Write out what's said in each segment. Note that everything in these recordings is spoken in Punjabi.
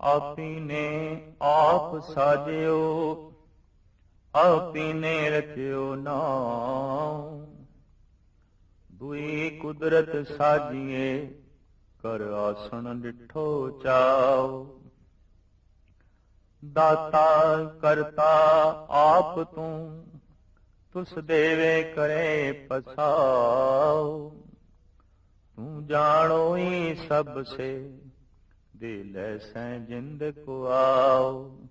ਆਪੀ ਨੇ ਆਪ ਸਾਜਿਓ ਆਪੀ ਨੇ ਰਚਿਓ ਨਾਮ ਦੁਈ ਕੁਦਰਤ ਸਾਜੀਏ ਕਰ ਆਸਣ ਡਿਠੋ ਚਾਓ ਦਾਤਾ ਕਰਤਾ ਆਪ ਤੂੰ ਤੁਸ ਦੇਵੇ ਕਰੇ ਪਸਾਓ ਤੂੰ ਜਾਣੋ ਹੀ ਸਭ ਸੇ ਦੇ ਲੈ ਸੈ ਜਿੰਦ ਕੋ ਆਓ।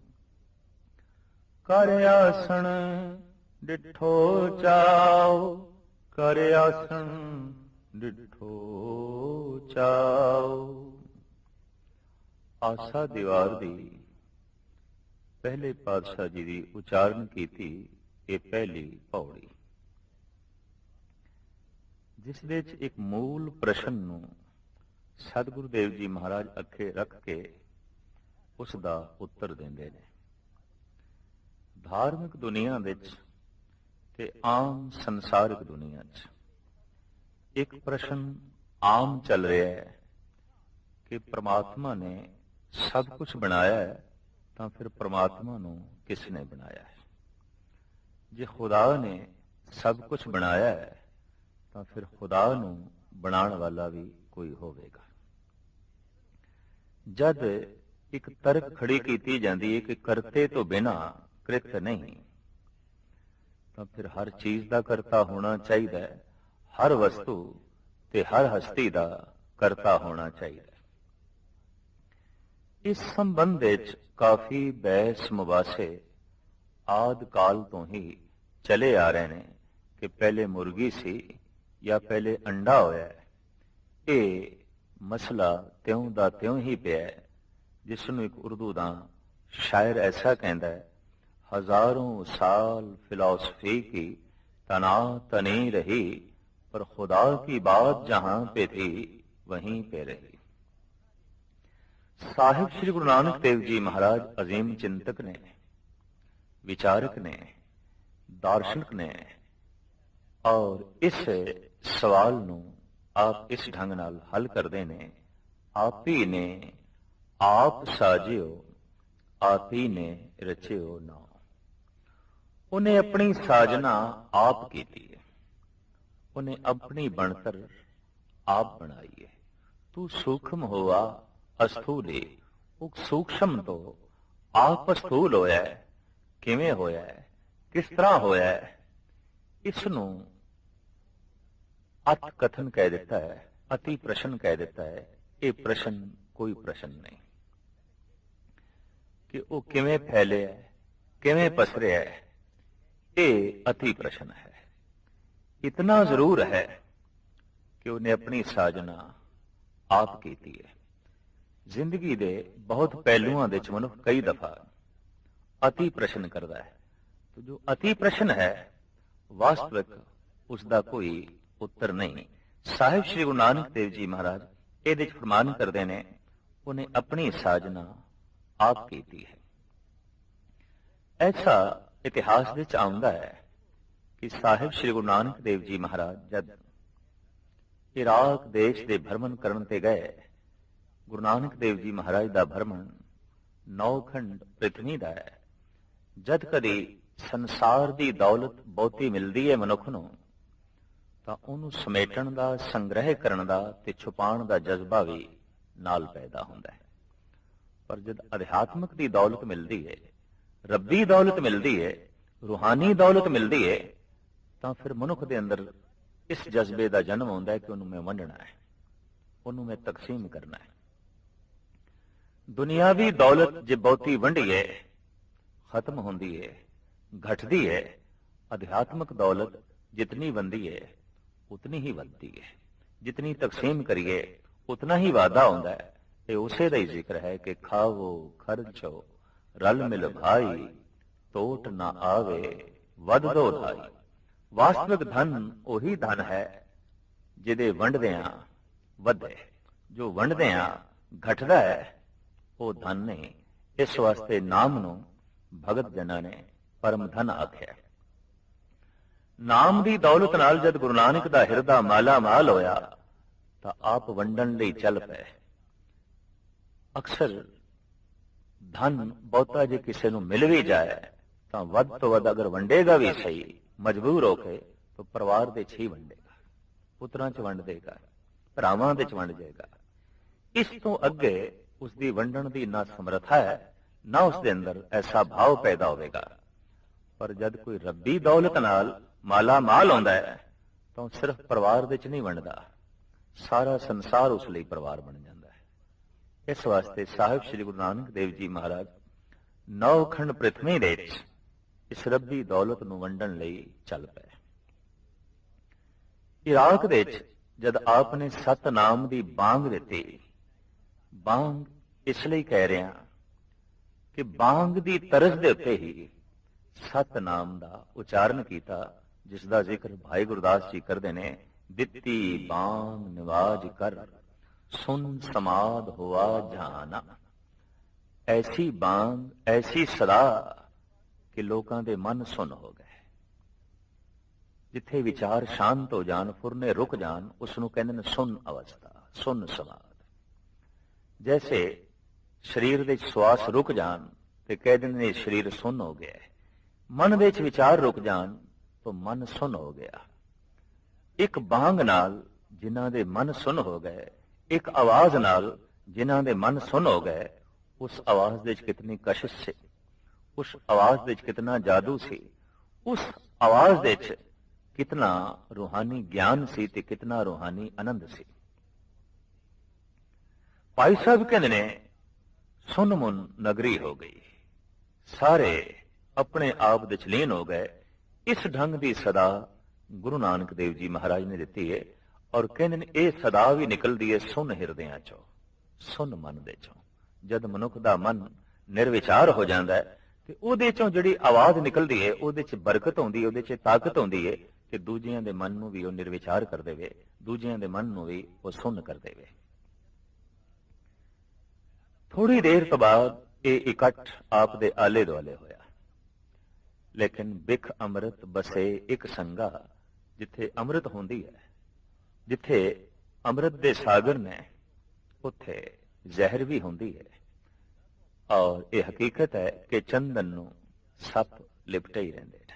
ਕਰ ਆਸਣ ਡਿਠੋ ਚਾਓ। ਕਰ ਆਸਣ ਡਿਠੋ ਚਾਓ। ਆਸਾ ਦੀਵਾਰ ਦੀ ਪਹਿਲੇ ਪਾਤਸ਼ਾਹ ਜੀ ਦੀ ਉਚਾਰਨ ਕੀਤੀ ਇਹ ਪਹਿਲੀ ਪੌੜੀ, ਜਿਸ ਵਿੱਚ ਇੱਕ ਮੂਲ ਪ੍ਰਸ਼ਨ ਨੂੰ ਸਤਿਗੁਰੂ ਦੇਵ ਜੀ ਮਹਾਰਾਜ ਅੱਖੇ ਰੱਖ ਕੇ ਉਸ ਦਾ ਉੱਤਰ ਦਿੰਦੇ ਨੇ। ਧਾਰਮਿਕ ਦੁਨੀਆ ਵਿੱਚ ਤੇ ਆਮ ਸੰਸਾਰਿਕ ਦੁਨੀਆ 'ਚ ਇੱਕ ਪ੍ਰਸ਼ਨ ਆਮ ਚੱਲ ਰਿਹਾ ਹੈ ਕਿ ਪ੍ਰਮਾਤਮਾ ਨੇ ਸਭ ਕੁਝ ਬਣਾਇਆ ਹੈ ਤਾਂ ਫਿਰ ਪ੍ਰਮਾਤਮਾ ਨੂੰ ਕਿਸ ਨੇ ਬਣਾਇਆ ਹੈ? ਜੇ ਖੁਦਾ ਨੇ ਸਭ ਕੁਝ ਬਣਾਇਆ ਹੈ ਤਾਂ ਫਿਰ ਖੁਦਾ ਨੂੰ ਬਣਾਉਣ ਵਾਲਾ ਵੀ ਕੋਈ ਹੋਵੇਗਾ। ਜਦ ਇੱਕ ਤਰਕ ਖੜੀ ਕੀਤੀ ਜਾਂਦੀ ਹੈ ਕਿ ਕਰਤੇ ਤੋਂ ਬਿਨਾ ਕ੍ਰਿਤ ਨਹੀਂ, ਤਾਂ ਫਿਰ ਹਰ ਚੀਜ਼ ਦਾ ਕਰਤਾ ਹੋਣਾ ਚਾਹੀਦਾ ਹੈ। ਹਰ ਵਸਤੂ ਤੇ ਹਰ ਹਸਤੀ ਦਾ ਕਰਤਾ ਹੋਣਾ ਚਾਹੀਦਾ ਇਸ ਸੰਬੰਧ ਵਿੱਚ ਕਾਫੀ ਬਹਿਸ ਮੁਬਾਸੇ ਆਦ ਕਾਲ ਤੋਂ ਹੀ ਚਲੇ ਆ ਰਹੇ ਨੇ ਕਿ ਪਹਿਲੇ ਮੁਰਗੀ ਸੀ ਜਾਂ ਪਹਿਲੇ ਅੰਡਾ ਹੋਇਆ ਇਹ مسئلہ تیوں دا تیوں ہی پیا ہے جس نو ایک اردو دا شاعر ایسا کہندا ہے، ہزاروں سال فلاسفی کی تنا تنی رہی، پر خدا کی بات جہاں پہ تھی وہیں پہ رہی۔ صاحب شری گرو نانک دیو جی مہاراج عظیم چنتک نے، وچارک نے، دارشنک نے، اور اس سوال نو ਆਪ ਇਸ ਢੰਗ ਨਾਲ ਹੱਲ ਕਰਦੇ ਨੇ। ਆਪ ਹੀ ਨੇ, ਆਪ ਸਾਜਿਓ, ਆਪ ਹੀ ਨੇ ਰਚਿਓ ਨਾ। ਉਹਨੇ ਆਪਣੀ ਸਾਜਨਾ ਆਪ ਕੀਤੀ ਹੈ। ਉਹਨੇ ਆਪਣੀ ਬਣਤਰ ਆਪ ਬਣਾਈ ਹੈ। ਤੂੰ ਸੂਖਮ ਹੋਆ, ਅਸਥੂਲੇ ਉਹ ਸੂਖਸ਼ਮ ਤੋਂ ਆਪ ਅਸਥੂਲ ਹੋਇਆ ਕਿਵੇਂ ਹੋਇਆ ਕਿਸ ਤਰ੍ਹਾਂ ਹੋਇਆ ਹੈ? ਇਸ ਨੂੰ ਅਤ ਕਥਨ ਕਹਿ ਦਿੱਤਾ ਹੈ, ਅਤੀ ਪ੍ਰਸ਼ਨ ਕਹਿ ਦਿੱਤਾ ਹੈ, ਇਹ ਪ੍ਰਸ਼ਨ ਕੋਈ ਪ੍ਰਸ਼ਨ ਨਹੀਂ। ਕਿ ਉਹ ਕਿਵੇਂ ਫੈਲਿਆ ਹੈ, ਕਿਵੇਂ ਪਸਰਿਆ ਹੈ, ਇਹ ਅਤੀ ਪ੍ਰਸ਼ਨ ਹੈ। ਇਤਨਾ ਜ਼ਰੂਰ ਹੈ ਕਿ ਉਹਨੇ ਆਪਣੀ ਸਾਜਨਾ ਆਪ ਕੀਤੀ ਹੈ। ਜ਼ਿੰਦਗੀ ਦੇ ਬਹੁਤ ਪਹਿਲੂਆਂ ਦੇ ਵਿੱਚ ਮਨੁੱਖ ਕਈ ਦਫਾ ਅਤੀ ਪ੍ਰਸ਼ਨ ਕਰਦਾ ਹੈ। ਤੇ ਜੋ ਅਤੀ ਪ੍ਰਸ਼ਨ ਹੈ, ਵਾਸਤਵਿਕ ਉਸ ਦਾ ਕੋਈ ਉੱਤਰ ਨਹੀਂ। ਸਾਹਿਬ ਸ੍ਰੀ ਗੁਰੂ ਨਾਨਕ ਦੇਵ ਜੀ ਮਹਾਰਾਜ ਇਹਦੇ ਵਿੱਚ ਫਰਮਾਨ ਕਰਦੇ ਨੇ, ਉਹਨੇ ਆਪਣੀ ਸਾਜਨਾ ਆਪ ਕੀਤੀ ਹੈ। ਐਸਾ ਇਤਿਹਾਸ ਵਿੱਚ ਆਉਂਦਾ ਹੈ ਕਿ ਸਾਹਿਬ ਸ੍ਰੀ ਗੁਰੂ ਨਾਨਕ ਦੇਵ ਜੀ ਮਹਾਰਾਜ ਜਦ ਇਰਾਕ ਦੇਸ਼ ਦੇ ਭਰਮਣ ਕਰਨ ਤੇ ਗਏ, ਗੁਰੂ ਨਾਨਕ ਦੇਵ ਜੀ ਮਹਾਰਾਜ ਦਾ ਭਰਮਣ ਨੌਖੰਡ ਪ੍ਰਿਥਵੀ ਦਾ ਹੈ। ਜਦ ਕਦੀ ਸੰਸਾਰ ਦੀ ਦੌਲਤ ਬਹੁਤੀ ਮਿਲਦੀ ਹੈ ਮਨੁੱਖ ਨੂੰ ਤਾਂ ਉਹਨੂੰ ਸਮੇਟਣ ਦਾ ਸੰਗ੍ਰਹਿ ਕਰਨ ਦਾ ਤੇ ਛੁਪਾਉਣ ਦਾ ਜਜ਼ਬਾ ਵੀ ਨਾਲ ਪੈਦਾ ਹੁੰਦਾ ਹੈ। ਪਰ ਜਦ ਅਧਿਆਤਮਿਕ ਦੀ ਦੌਲਤ ਮਿਲਦੀ ਹੈ ਰੱਬੀ ਦੌਲਤ ਮਿਲਦੀ ਹੈ ਰੂਹਾਨੀ ਦੌਲਤ ਮਿਲਦੀ ਹੈ ਤਾਂ ਫਿਰ ਮਨੁੱਖ ਦੇ ਅੰਦਰ ਇਸ ਜਜ਼ਬੇ ਦਾ ਜਨਮ ਹੁੰਦਾ ਹੈ ਕਿ ਉਹਨੂੰ ਮੈਂ ਵੰਡਣਾ ਹੈ ਉਹਨੂੰ ਮੈਂ ਤਕਸੀਮ ਕਰਨਾ ਹੈ। ਦੁਨਿਆਵੀ ਦੌਲਤ ਜੇ ਬਹੁਤੀ ਵੰਡੀ ਹੈ ਖਤਮ ਹੁੰਦੀ ਹੈ ਘਟਦੀ ਹੈ ਅਧਿਆਤਮਿਕ ਦੌਲਤ ਜਿਤਨੀ ਵੰਦੀ ਹੈ ਉਤਨੀ ਹੀ ਵੱਧਦੀ ਹੈ ਜਿਤਨੀ ਤਕਸੀਮ ਕਰੀਏ ਉਤਨਾ ਹੀ ਵਾਧਾ ਹੁੰਦਾ ਹੈ ਇਹ ਉਸੇ ਦਾ ਹੀ ਜ਼ਿਕਰ ਹੈ ਕਿ ਖਾਵੋ ਖਰਚੋ ਰਲ ਮਿਲ ਭਾਈ ਟੋਟ ਨਾ ਆਵੇ ਵੱਧ ਦੋ ਧਾਈ ਵਾਸਤਵਿਕ ਧਨ ਉਹੀ ਧਨ ਹੈ ਜਿਹਦੇ ਵੰਡਦਿਆਂ ਵਧੇ ਜੋ ਵੰਡਦਿਆਂ ਘਟਦਾ ਹੈ ਉਹ ਧਨ ਨਹੀਂ ਇਸ ਵਾਸਤੇ ਨਾਮ ਨੂੰ ਭਗਤ ਜਨਾਂ ਨੇ ਪਰਮ ਧਨ ਆਖਿਆ ਨਾਮ ਦੀ ਦੌਲਤ ਨਾਲ ਜਦ ਗੁਰੂ ਨਾਨਕ ਦਾ ਹਿਰਦਾ ਮਾਲਾ ਮਾਲ ਹੋਇਆ, ਤਾਂ ਆਪ ਵੰਡਣ ਲਈ ਚੱਲ ਪਏ। ਅਕਸਰ ਧਨ ਬਹੁਤਾ ਜੇ ਕਿਸੇ ਨੂੰ ਮਿਲ ਵੀ ਜਾਏ, ਤਾਂ ਵੱਧ ਤੋਂ ਵੱਧ ਅਗਰ ਵੰਡੇਗਾ ਵੀ ਸਹੀ, ਮਜਬੂਰ ਹੋ ਕੇ ਤਾਂ ਪਰਿਵਾਰ ਦੇ 'ਚ ਵੰਡੇਗਾ, ਪੁੱਤਰਾਂ 'ਚ ਵੰਡ ਦੇਗਾ ਭਰਾਵਾਂ ਦੇ 'ਚ ਵੰਡ ਜਾਏਗਾ ਇਸ ਤੋਂ ਅੱਗੇ ਉਸ ਦੀ ਵੰਡਣ ਦੀ ਨਾ ਸਮਰੱਥਾ ਹੈ, ਨਾ ਉਸ ਦੇ ਅੰਦਰ ਐਸਾ ਭਾਵ ਪੈਦਾ ਹੋਵੇਗਾ। ਪਰ ਜਦ ਕੋਈ ਰੱਬੀ ਦੌਲਤ ਨਾਲ ਮਾਲਾ ਮਾਲ ਆਉਂਦਾ ਹੈ, ਤਾਂ ਉਹ ਸਿਰਫ ਪਰਿਵਾਰ ਵਿੱਚ ਨਹੀਂ ਵੰਡਦਾ। ਸਾਰਾ ਸੰਸਾਰ ਉਸ ਲਈ ਪਰਿਵਾਰ ਬਣ ਜਾਂਦਾ ਹੈ। ਇਸ ਵਾਸਤੇ ਸਾਹਿਬ ਸ੍ਰੀ ਗੁਰੂ ਨਾਨਕ ਦੇਵ ਜੀ ਮਹਾਰਾਜ ਨੌ ਖੰਡ ਪ੍ਰਥਮੀ ਦੇ ਵਿੱਚ ਇਸ ਰੱਬੀ ਦੌਲਤ ਨੂੰ ਵੰਡਣ ਲਈ ਚੱਲ ਪਏ। ਇਰਾਕ ਦੇ ਵਿੱਚ ਜਦ ਆਪ ਨੇ ਸਤ ਨਾਮ ਦੀ ਬਾਂਗ ਦਿੱਤੀ, ਬਾਂਗ ਇਸ ਲਈ ਕਹਿ ਰਿਹਾ ਕਿ ਬਾਂਗ ਦੀ ਤਰਜ਼ ਦੇ ਉੱਤੇ ਹੀ ਸਤ ਨਾਮ ਦਾ ਉਚਾਰਨ ਕੀਤਾ ਜਿਸ ਦਾ ਜ਼ਿਕਰ ਭਾਈ ਗੁਰਦਾਸ ਜੀ ਕਰਦੇ ਨੇ, ਦਿੱਤੀ ਬਾਂਗ ਨਿਵਾਜ ਕਰ, ਸੁਨ ਸਮਾਦ ਹੋਆ ਜਾਨਾ। ਐਸੀ ਬਾਂਗ ਐਸੀ ਸਦਾ ਕਿ ਲੋਕਾਂ ਦੇ ਮਨ ਸੁਨ ਹੋ ਗਏ। ਜਿੱਥੇ ਵਿਚਾਰ ਸ਼ਾਂਤ ਹੋ ਜਾਣ, ਫੁਰਨੇ ਰੁਕ ਜਾਣ ਉਸ ਨੂੰ ਕਹਿੰਦੇ ਨੇ ਸੁਨ ਅਵਸਥਾ, ਸੁਨ ਸਮਾਦ। ਜੈਸੇ ਸਰੀਰ ਦੇ ਸਵਾਸ ਰੁਕ ਜਾਣ ਤੇ ਕਹਿ ਦਿੰਦੇ ਨੇ ਸਰੀਰ ਸੁਨ ਹੋ ਗਿਆ ਮਨ ਦੇ ਵਿੱਚ ਵਿਚਾਰ ਰੁਕ ਜਾਣ ਤਾਂ ਮਨ ਸੁਨ ਹੋ ਗਿਆ। ਇੱਕ ਬਾਂਗ ਨਾਲ ਜਿਨ੍ਹਾਂ ਦੇ ਮਨ ਸੁਨ ਹੋ ਗਏ, ਇੱਕ ਆਵਾਜ਼ ਨਾਲ ਜਿਨ੍ਹਾਂ ਦੇ ਮਨ ਸੁਨ ਹੋ ਗਏ, ਉਸ ਆਵਾਜ਼ ਦੇ ਵਿੱਚ ਕਿਤਨੀ ਕਸ਼ਿਸ਼ ਸੀ, ਉਸ ਆਵਾਜ਼ ਦੇ ਵਿੱਚ ਕਿਤਨਾ ਜਾਦੂ ਸੀ, ਉਸ ਆਵਾਜ਼ ਦੇ ਵਿੱਚ ਕਿਤਨਾ ਰੂਹਾਨੀ ਗਿਆਨ ਸੀ ਤੇ ਕਿਤਨਾ ਰੂਹਾਨੀ ਆਨੰਦ ਸੀ। ਭਾਈ ਸਾਹਿਬ ਕਹਿੰਦੇ ਨੇ, ਸੁਨ ਮਨ ਨਗਰੀ ਹੋ ਗਈ। ਸਾਰੇ ਆਪਣੇ ਆਪ ਵਿੱਚ ਲੀਨ ਹੋ ਗਏ। ਇਸ ਢੰਗ ਦੀ ਸਦਾ ਗੁਰੂ ਨਾਨਕ ਦੇਵ ਜੀ ਮਹਾਰਾਜ ਨੇ ਦਿੱਤੀ ਹੈ ਔਰ ਕਹਿੰਦੇ ਨੇ, ਇਹ ਸਦਾ ਵੀ ਨਿਕਲਦੀ ਹੈ ਸੁਨ ਹਿਰਦਿਆਂ ਚੋਂ, ਸੁਨ ਮਨ ਦੇ ਚੋਂ। ਜਦ ਮਨੁੱਖ ਦਾ ਮਨ ਨਿਰਵਿਚਾਰ ਹੋ ਜਾਂਦਾ ਹੈ ਤੇ ਉਹਦੇ ਚੋਂ ਜਿਹੜੀ ਆਵਾਜ਼ ਨਿਕਲਦੀ ਹੈ ਉਹਦੇ 'ਚ ਬਰਕਤ ਆਉਂਦੀ ਹੈ ਉਹਦੇ 'ਚ ਤਾਕਤ ਆਉਂਦੀ ਹੈ ਕਿ ਦੂਜਿਆਂ ਦੇ ਮਨ ਨੂੰ ਵੀ ਉਹ ਨਿਰਵਿਚਾਰ ਕਰ ਦੇਵੇ, ਦੂਜਿਆਂ ਦੇ ਮਨ ਨੂੰ ਵੀ ਉਹ ਸੁਣ ਕਰ ਦੇਵੇ। ਥੋੜੀ ਦੇਰ ਤੋਂ ਬਾਅਦ ਇਹ ਇਕੱਠ ਆਪ ਦੇ ਆਲੇ ਦੁਆਲੇ ਹੋਇਆ ਲੇਕਿਨ ਬਿਖ ਅੰਮ੍ਰਿਤ ਬਸੇ ਇੱਕ ਸੰਗਾ ਜਿੱਥੇ ਅੰਮ੍ਰਿਤ ਹੁੰਦੀ ਹੈ, ਜਿੱਥੇ ਅੰਮ੍ਰਿਤ ਦੇ ਸਾਗਰ ਨੇ, ਉੱਥੇ ਜ਼ਹਿਰ ਵੀ ਹੁੰਦੀ ਹੈ। ਔਰ ਇਹ ਹਕੀਕਤ ਹੈ ਕਿ ਚੰਦਨ ਨੂੰ ਸੱਪ ਲਿਪਟੇ ਹੀ ਰਹਿੰਦੇ ਨੇ।